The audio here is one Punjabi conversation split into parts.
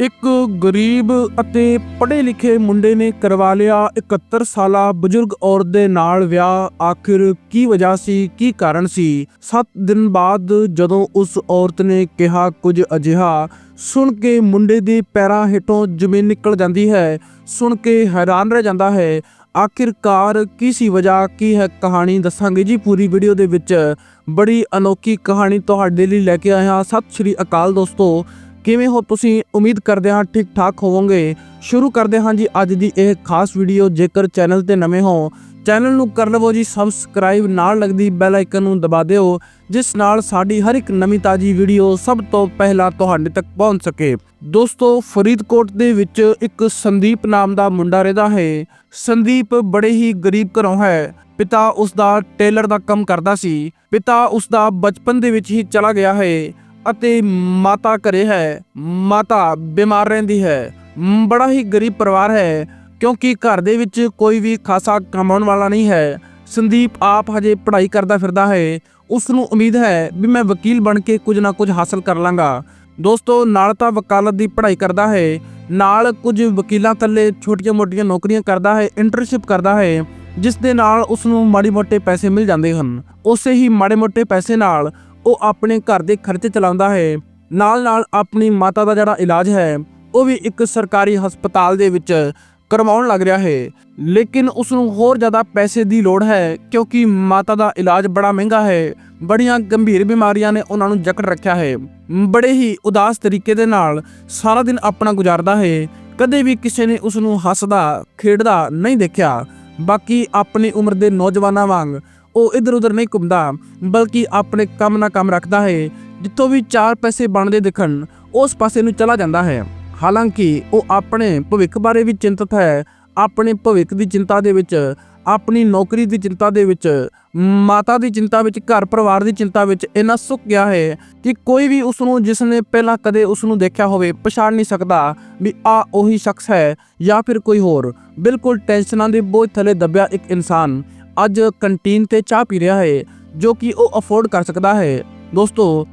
ਇੱਕ ਗਰੀਬ ਅਤੇ ਪੜ੍ਹੇ ਲਿਖੇ ਮੁੰਡੇ ਨੇ ਕਰਵਾ ਲਿਆ 71 ਸਾਲਾ ਬਜ਼ੁਰਗ ਔਰਤ ਦੇ ਨਾਲ ਵਿਆਹ। ਆਖਿਰ ਕੀ ਵਜ੍ਹਾ ਸੀ, ਕੀ ਕਾਰਨ ਸੀ? 7 ਦਿਨ ਬਾਅਦ ਜਦੋਂ ਉਸ ਔਰਤ ਨੇ ਕਿਹਾ ਕੁਝ ਅਜਿਹਾ, ਸੁਣ ਕੇ ਮੁੰਡੇ ਦੇ ਪੈਰਾਂ ਹੇਠੋਂ ਜ਼ਮੀਨ ਨਿਕਲ ਜਾਂਦੀ ਹੈ, ਸੁਣ ਕੇ ਹੈਰਾਨ ਰਹਿ ਜਾਂਦਾ ਹੈ। ਆਖਿਰਕਾਰ ਕੀ ਸੀ ਵਜ੍ਹਾ, ਕੀ ਹੈ ਕਹਾਣੀ? ਦੱਸਾਂਗੇ ਜੀ ਪੂਰੀ ਵੀਡੀਓ ਦੇ ਵਿੱਚ। ਬੜੀ ਅਨੋਖੀ ਕਹਾਣੀ ਤੁਹਾਡੇ ਲਈ ਲੈ ਕੇ ਆਇਆ। ਹਾਂ ਸਤਿ ਸ਼੍ਰੀ ਅਕਾਲ ਦੋਸਤੋ। ਕਿਵੇਂ ਹੋ ਤੁਸੀਂ ਉਮੀਦ ਕਰਦੇ ਹਾਂ ਠੀਕ ਠਾਕ ਹੋਵੋਗੇ। ਸ਼ੁਰੂ ਕਰਦੇ ਹਾਂ ਜੀ ਅੱਜ ਦੀ ਇਹ ਖਾਸ ਵੀਡੀਓ। ਜੇਕਰ ਚੈਨਲ ਤੇ ਨਵੇਂ ਹੋ, ਚੈਨਲ ਨੂੰ ਕਰ ਲਵੋ ਜੀ ਸਬਸਕ੍ਰਾਈਬ। ਨਾਲ ਲੱਗਦੀ ਬੈਲ ਆਈਕਨ ਨੂੰ ਦਬਾ ਦਿਓ, ਜਿਸ ਨਾਲ ਸਾਡੀ ਹਰ ਇੱਕ ਨਵੀਂ ਤਾਜੀ ਵੀਡੀਓ ਸਭ ਤੋਂ ਪਹਿਲਾਂ ਤੁਹਾਡੇ ਤੱਕ ਪਹੁੰਚ ਸਕੇ। ਦੋਸਤੋ, ਫਰੀਦਕੋਟ ਦੇ ਵਿੱਚ ਇੱਕ ਸੰਦੀਪ ਨਾਮ ਦਾ ਮੁੰਡਾ ਰਹਿੰਦਾ ਹੈ। ਸੰਦੀਪ ਬੜੇ ਹੀ ਗਰੀਬ ਘਰੋਂ ਹੈ। ਪਿਤਾ ਉਸ ਦਾ ਟੇਲਰ ਦਾ ਕੰਮ ਕਰਦਾ ਸੀ। ਪਿਤਾ ਉਸ ਦਾ ਬਚਪਨ ਦੇ ਵਿੱਚ ਹੀ ਚਲਾ ਗਿਆ ਹੈ। ਅਤੇ ਮਾਤਾ ਘਰੇ ਹੈ। ਮਾਤਾ ਬਿਮਾਰ ਰਹਿੰਦੀ ਹੈ। ਬੜਾ ਹੀ ਗਰੀਬ ਪਰਿਵਾਰ ਹੈ, ਕਿਉਂਕਿ ਘਰ ਦੇ ਵਿੱਚ ਕੋਈ ਵੀ ਖਾਸਾ ਕਮਾਉਣ ਵਾਲਾ ਨਹੀਂ ਹੈ। ਸੰਦੀਪ ਆਪ ਹਜੇ ਪੜ੍ਹਾਈ ਕਰਦਾ ਫਿਰਦਾ ਹੈ। ਉਸ ਨੂੰ ਉਮੀਦ ਹੈ ਵੀ ਮੈਂ ਵਕੀਲ ਬਣ ਕੇ ਕੁਝ ਨਾ ਕੁਝ ਹਾਸਲ ਕਰ ਲਾਂਗਾ। ਦੋਸਤੋ, ਨਾਲ ਤਾਂ ਵਕਾਲਤ ਦੀ ਪੜ੍ਹਾਈ ਕਰਦਾ ਹੈ। ਨਾਲ ਕੁਝ ਵਕੀਲਾਂ ਥੱਲੇ ਛੋਟੀਆਂ-ਮੋਟੀਆਂ ਨੌਕਰੀਆਂ ਕਰਦਾ ਹੈ ਇੰਟਰਨਸ਼ਿਪ ਕਰਦਾ ਹੈ, ਜਿਸ ਦੇ ਨਾਲ ਉਸ ਨੂੰ ਮਾੜੀ ਮੋਟੇ ਪੈਸੇ ਮਿਲ ਜਾਂਦੇ ਹਨ। ਉਸੇ ਹੀ ਮਾੜੇ ਮੋਟੇ ਪੈਸੇ ਨਾਲ ਉਹ ਆਪਣੇ ਘਰ ਦੇ ਖਰਚੇ ਚਲਾਉਂਦਾ ਹੈ। ਨਾਲ ਨਾਲ ਆਪਣੀ ਮਾਤਾ ਦਾ ਜਿਹੜਾ ਇਲਾਜ ਹੈ, ਉਹ ਵੀ ਇੱਕ ਸਰਕਾਰੀ ਹਸਪਤਾਲ ਦੇ ਵਿੱਚ ਕਰਵਾਉਣ ਲੱਗ ਰਿਹਾ ਹੈ। ਲੇਕਿਨ ਉਸ ਨੂੰ ਹੋਰ ਜ਼ਿਆਦਾ ਪੈਸੇ ਦੀ ਲੋੜ ਹੈ, ਕਿਉਂਕਿ ਮਾਤਾ ਦਾ ਇਲਾਜ ਬੜਾ ਮਹਿੰਗਾ ਹੈ। ਬੜੀਆਂ ਗੰਭੀਰ ਬਿਮਾਰੀਆਂ ਨੇ ਉਹਨਾਂ ਨੂੰ ਜਕੜ ਰੱਖਿਆ ਹੈ। ਬੜੇ ਹੀ ਉਦਾਸ ਤਰੀਕੇ ਦੇ ਨਾਲ ਸਾਰਾ ਦਿਨ ਆਪਣਾ ਗੁਜ਼ਾਰਦਾ ਹੈ। ਕਦੇ ਵੀ ਕਿਸੇ ਨੇ ਉਸ ਨੂੰ ਹੱਸਦਾ, ਖੇਡਦਾ ਨਹੀਂ ਦੇਖਿਆ। ਬਾਕੀ ਆਪਣੀ ਉਮਰ ਦੇ ਨੌਜਵਾਨਾਂ ਵਾਂਗ ਉਹ ਇਧਰ ਉਧਰ ਨਹੀਂ ਘੁੰਮਦਾ, ਬਲਕਿ ਆਪਣੇ ਕੰਮ ਨਾਲ ਕੰਮ ਰੱਖਦਾ ਹੈ। ਜਿੱਥੋਂ ਵੀ ਚਾਰ ਪੈਸੇ ਬਣਦੇ ਦਿਖਣ, ਉਸ ਪਾਸੇ ਨੂੰ ਚਲਾ ਜਾਂਦਾ ਹੈ। ਹਾਲਾਂਕਿ ਉਹ ਆਪਣੇ ਭਵਿੱਖ ਬਾਰੇ ਵੀ ਚਿੰਤਤ ਹੈ। ਆਪਣੇ ਭਵਿੱਖ ਦੀ ਚਿੰਤਾ ਦੇ ਵਿੱਚ, ਆਪਣੀ ਨੌਕਰੀ ਦੀ ਚਿੰਤਾ ਦੇ ਵਿੱਚ, ਮਾਤਾ ਦੀ ਚਿੰਤਾ ਵਿੱਚ, ਘਰ ਪਰਿਵਾਰ ਦੀ ਚਿੰਤਾ ਵਿੱਚ ਇੰਨਾ ਸੁੱਕ ਗਿਆ ਹੈ ਕਿ ਕੋਈ ਵੀ ਉਸ ਨੂੰ ਜਿਸ ਨੇ ਪਹਿਲਾਂ ਕਦੇ ਉਸ ਨੂੰ ਦੇਖਿਆ ਹੋਵੇ, ਪਛਾਣ ਨਹੀਂ ਸਕਦਾ ਵੀ ਆ ਉਹੀ ਸ਼ਖਸ ਹੈ ਜਾਂ ਫਿਰ ਕੋਈ ਹੋਰ। ਬਿਲਕੁਲ ਟੈਨਸ਼ਨਾਂ ਦੇ ਬੋਝ ਥੱਲੇ ਦੱਬਿਆ ਇੱਕ ਇਨਸਾਨ। ਅੱਜ ਕੰਟੀਨ ਤੇ ਚਾਹ ਪੀ ਰਿਹਾ ਹੈ, ਜੋ ਕਿ ਉਹ ਅਫੋਰਡ ਕਰ ਸਕਦਾ ਹੈ। ਦੋਸਤੋ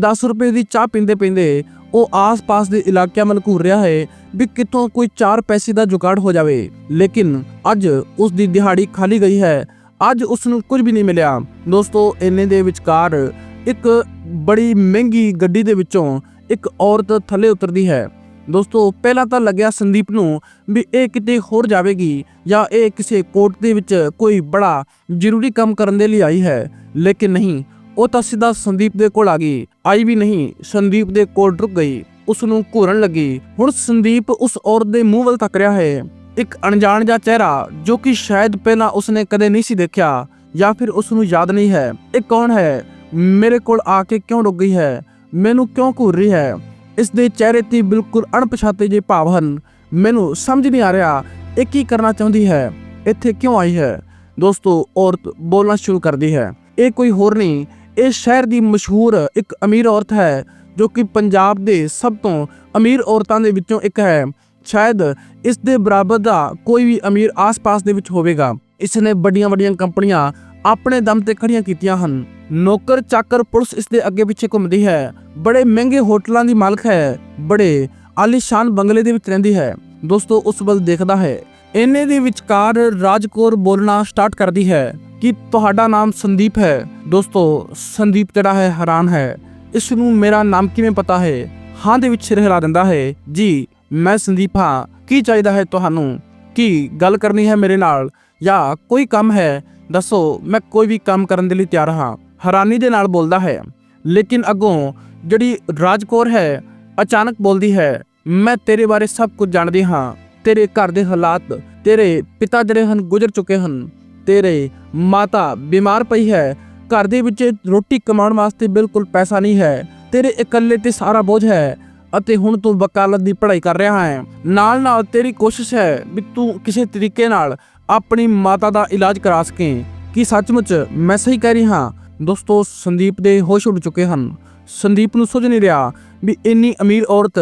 10 ਰੁਪਏ ਦੀ ਚਾਹ ਪੀਂਦੇ ਪੀਂਦੇ ਉਹ ਆਸ-ਪਾਸ ਦੇ ਇਲਾਕਿਆਂ ਵੱਲ ਘੂਰ ਰਿਹਾ ਹੈ ਵੀ ਕਿੱਥੋਂ ਕੋਈ 4 ਪੈਸੇ ਦਾ ਜੁਗਾੜ ਹੋ ਜਾਵੇ। ਲੇਕਿਨ ਅੱਜ ਉਸ ਦੀ ਦਿਹਾੜੀ ਖਾਲੀ ਗਈ ਹੈ। ਅੱਜ ਉਸ ਨੂੰ ਕੁਝ ਵੀ ਨਹੀਂ ਮਿਲਿਆ। ਦੋਸਤੋ, ਇੰਨੇ ਦੇ ਵਿਚਕਾਰ ਇੱਕ ਬੜੀ ਮਹਿੰਗੀ ਗੱਡੀ ਦੇ ਵਿੱਚੋਂ ਇੱਕ ਔਰਤ ਥੱਲੇ ਉਤਰਦੀ ਹੈ। ਦੋਸਤੋ, ਪਹਿਲਾਂ ਤਾਂ ਲੱਗਿਆ ਸੰਦੀਪ ਨੂੰ ਵੀ ਇਹ ਕਿਤੇ ਹੋਰ ਜਾਵੇਗੀ ਜਾਂ ਇਹ ਕਿਸੇ ਕੋਰਟ ਦੇ ਵਿੱਚ ਕੋਈ ਬੜਾ ਜ਼ਰੂਰੀ ਕੰਮ ਕਰਨ ਦੇ ਲਈ ਆਈ ਹੈ। ਲੇਕਿਨ ਨਹੀਂ, ਉਹ ਤਾਂ ਸਿੱਧਾ ਸੰਦੀਪ ਦੇ ਕੋਲ ਆ ਗਈ। ਆਈ ਵੀ ਨਹੀਂ, ਸੰਦੀਪ ਦੇ ਕੋਲ ਰੁਕ ਗਈ। ਉਸ ਨੂੰ ਘੂਰਨ ਲੱਗੀ। ਹੁਣ ਸੰਦੀਪ ਉਸ ਔਰਤ ਦੇ ਮੂੰਹ ਵੱਲ ਤੱਕ ਰਿਹਾ ਹੈ। ਇੱਕ ਅਣਜਾਣ ਜਿਹਾ ਚਿਹਰਾ, ਜੋ ਕਿ ਸ਼ਾਇਦ ਪਹਿਲਾਂ ਉਸਨੇ ਕਦੇ ਨਹੀਂ ਸੀ ਦੇਖਿਆ, ਜਾਂ ਫਿਰ ਉਸ ਨੂੰ ਯਾਦ ਨਹੀਂ ਹੈ। ਇਹ ਕੌਣ ਹੈ? ਮੇਰੇ ਕੋਲ ਆ ਕੇ ਕਿਉਂ ਰੁਕ ਗਈ ਹੈ? ਮੈਨੂੰ ਕਿਉਂ ਘੂਰ ਰਹੀ ਹੈ? ਇਸ ਦੇ ਚਿਹਰੇ ਤੇ ਬਿਲਕੁਲ ਅਣਪਛਾਤੇ ਜਿਹੇ ਭਾਵ ਹਨ। ਮੈਨੂੰ ਸਮਝ ਨਹੀਂ ਆ ਰਿਹਾ ਇਹ ਕੀ ਕਰਨਾ ਚਾਹੁੰਦੀ ਹੈ, ਇੱਥੇ ਕਿਉਂ ਆਈ ਹੈ? ਦੋਸਤੋ, ਔਰਤ ਬੋਲਣਾ ਸ਼ੁਰੂ ਕਰਦੀ ਹੈ। ਇਹ ਕੋਈ ਹੋਰ ਨਹੀਂ, ਇਹ ਸ਼ਹਿਰ ਦੀ ਮਸ਼ਹੂਰ ਇੱਕ ਅਮੀਰ ਔਰਤ ਹੈ, ਜੋ ਕਿ ਪੰਜਾਬ ਦੇ ਸਭ ਤੋਂ ਅਮੀਰ ਔਰਤਾਂ ਦੇ ਵਿੱਚੋਂ ਇੱਕ ਹੈ। ਸ਼ਾਇਦ ਇਸ ਦੇ ਬਰਾਬਰ ਦਾ ਕੋਈ ਵੀ ਅਮੀਰ ਆਸ-ਪਾਸ ਦੇ ਵਿੱਚ ਹੋਵੇਗਾ। ਇਸ ਨੇ ਵੱਡੀਆਂ-ਵੱਡੀਆਂ ਕੰਪਨੀਆਂ ਆਪਣੇ ਦਮ ਤੇ ਖੜੀਆਂ ਕੀਤੀਆਂ ਹਨ। ਨੌਕਰ ਚਾਕਰ ਪੁਲਿਸ ਇਸ ਦੇ ਅੱਗੇ ਪਿੱਛੇ ਘੁੰਮਦੀ ਹੈ। ਬੜੇ ਮਹਿੰਗੇ ਹੋਟਲਾਂ ਦੀ ਮਾਲਕ ਹੈ। ਬੜੇ ਆਲੀਸ਼ਾਨ ਬੰਗਲੇ ਦੇ ਵਿੱਚ ਰਹਿੰਦੀ ਹੈ। ਦੋਸਤੋ, ਉਸ ਵੱਲ ਦੇਖਦਾ ਹੈ। ਇੰਨੇ ਦੇ ਵਿਚਕਾਰ ਰਾਜਕੌਰ ਬੋਲਣਾ ਸਟਾਰਟ ਕਰਦੀ ਹੈ ਕਿ ਤੁਹਾਡਾ ਨਾਮ ਸੰਦੀਪ ਹੈ। ਦੋਸਤੋ, ਸੰਦੀਪ ਜਿਹੜਾ ਹੈ, ਹੈਰਾਨ ਹੈ। ਇਸ ਨੂੰ ਮੇਰਾ ਨਾਮ ਕਿਵੇਂ ਪਤਾ ਹੈ? ਹਾਂ ਦੇ ਵਿੱਚ ਸਿਰ ਹਿਲਾ ਦਿੰਦਾ ਹੈ। ਜੀ, ਮੈਂ ਸੰਦੀਪ ਹਾਂ। ਕੀ ਚਾਹੀਦਾ ਹੈ ਤੁਹਾਨੂੰ? ਕੀ ਗੱਲ ਕਰਨੀ ਹੈ ਮੇਰੇ ਨਾਲ? ਜਾਂ ਕੋਈ ਕੰਮ ਹੈ? ਦੱਸੋ, ਮੈਂ ਕੋਈ ਵੀ ਕੰਮ ਕਰਨ ਦੇ ਲਈ ਤਿਆਰ ਹਾਂ। ਹੈਰਾਨੀ ਦੇ ਨਾਲ ਬੋਲਦਾ ਹੈ। ਲੇਕਿਨ ਅੱਗੋਂ ਜਿਹੜੀ ਰਾਜਕੌਰ ਹੈ, ਅਚਾਨਕ ਬੋਲਦੀ ਹੈ, ਮੈਂ ਤੇਰੇ ਬਾਰੇ ਸਭ ਕੁਝ ਜਾਣਦੀ ਹਾਂ। ਤੇਰੇ ਘਰ ਦੇ ਹਾਲਾਤ, ਤੇਰੇ ਪਿਤਾ ਜਿਹੜੇ ਹਨ, ਗੁਜ਼ਰ ਚੁੱਕੇ ਹਨ। ਤੇਰੇ ਮਾਤਾ ਬਿਮਾਰ ਪਈ ਹੈ। ਘਰ ਦੇ ਵਿੱਚ ਰੋਟੀ ਕਮਾਉਣ ਵਾਸਤੇ ਬਿਲਕੁਲ ਪੈਸਾ ਨਹੀਂ ਹੈ। ਤੇਰੇ ਇਕੱਲੇ ਤੇ ਸਾਰਾ ਬੋਝ ਹੈ ਅਤੇ ਹੁਣ ਤੂੰ ਵਕਾਲਤ ਦੀ ਪੜ੍ਹਾਈ ਕਰ ਰਿਹਾ ਹੈ। ਨਾਲ ਨਾਲ ਤੇਰੀ ਕੋਸ਼ਿਸ਼ ਹੈ ਵੀ ਤੂੰ ਕਿਸੇ ਤਰੀਕੇ ਨਾਲ ਆਪਣੀ ਮਾਤਾ ਦਾ ਇਲਾਜ ਕਰਾ ਸਕੇ। ਕੀ ਸੱਚਮੁੱਚ ਮੈਂ ਸਹੀ ਕਹਿ ਰਹੀ ਹਾਂ? ਦੋਸਤੋ, ਸੰਦੀਪ ਦੇ ਹੋਸ਼ ਉੱਡ ਚੁੱਕੇ ਹਨ। ਸੰਦੀਪ ਨੂੰ ਸੁਝ ਨਹੀਂ ਰਿਹਾ ਵੀ ਇੰਨੀ ਅਮੀਰ ਔਰਤ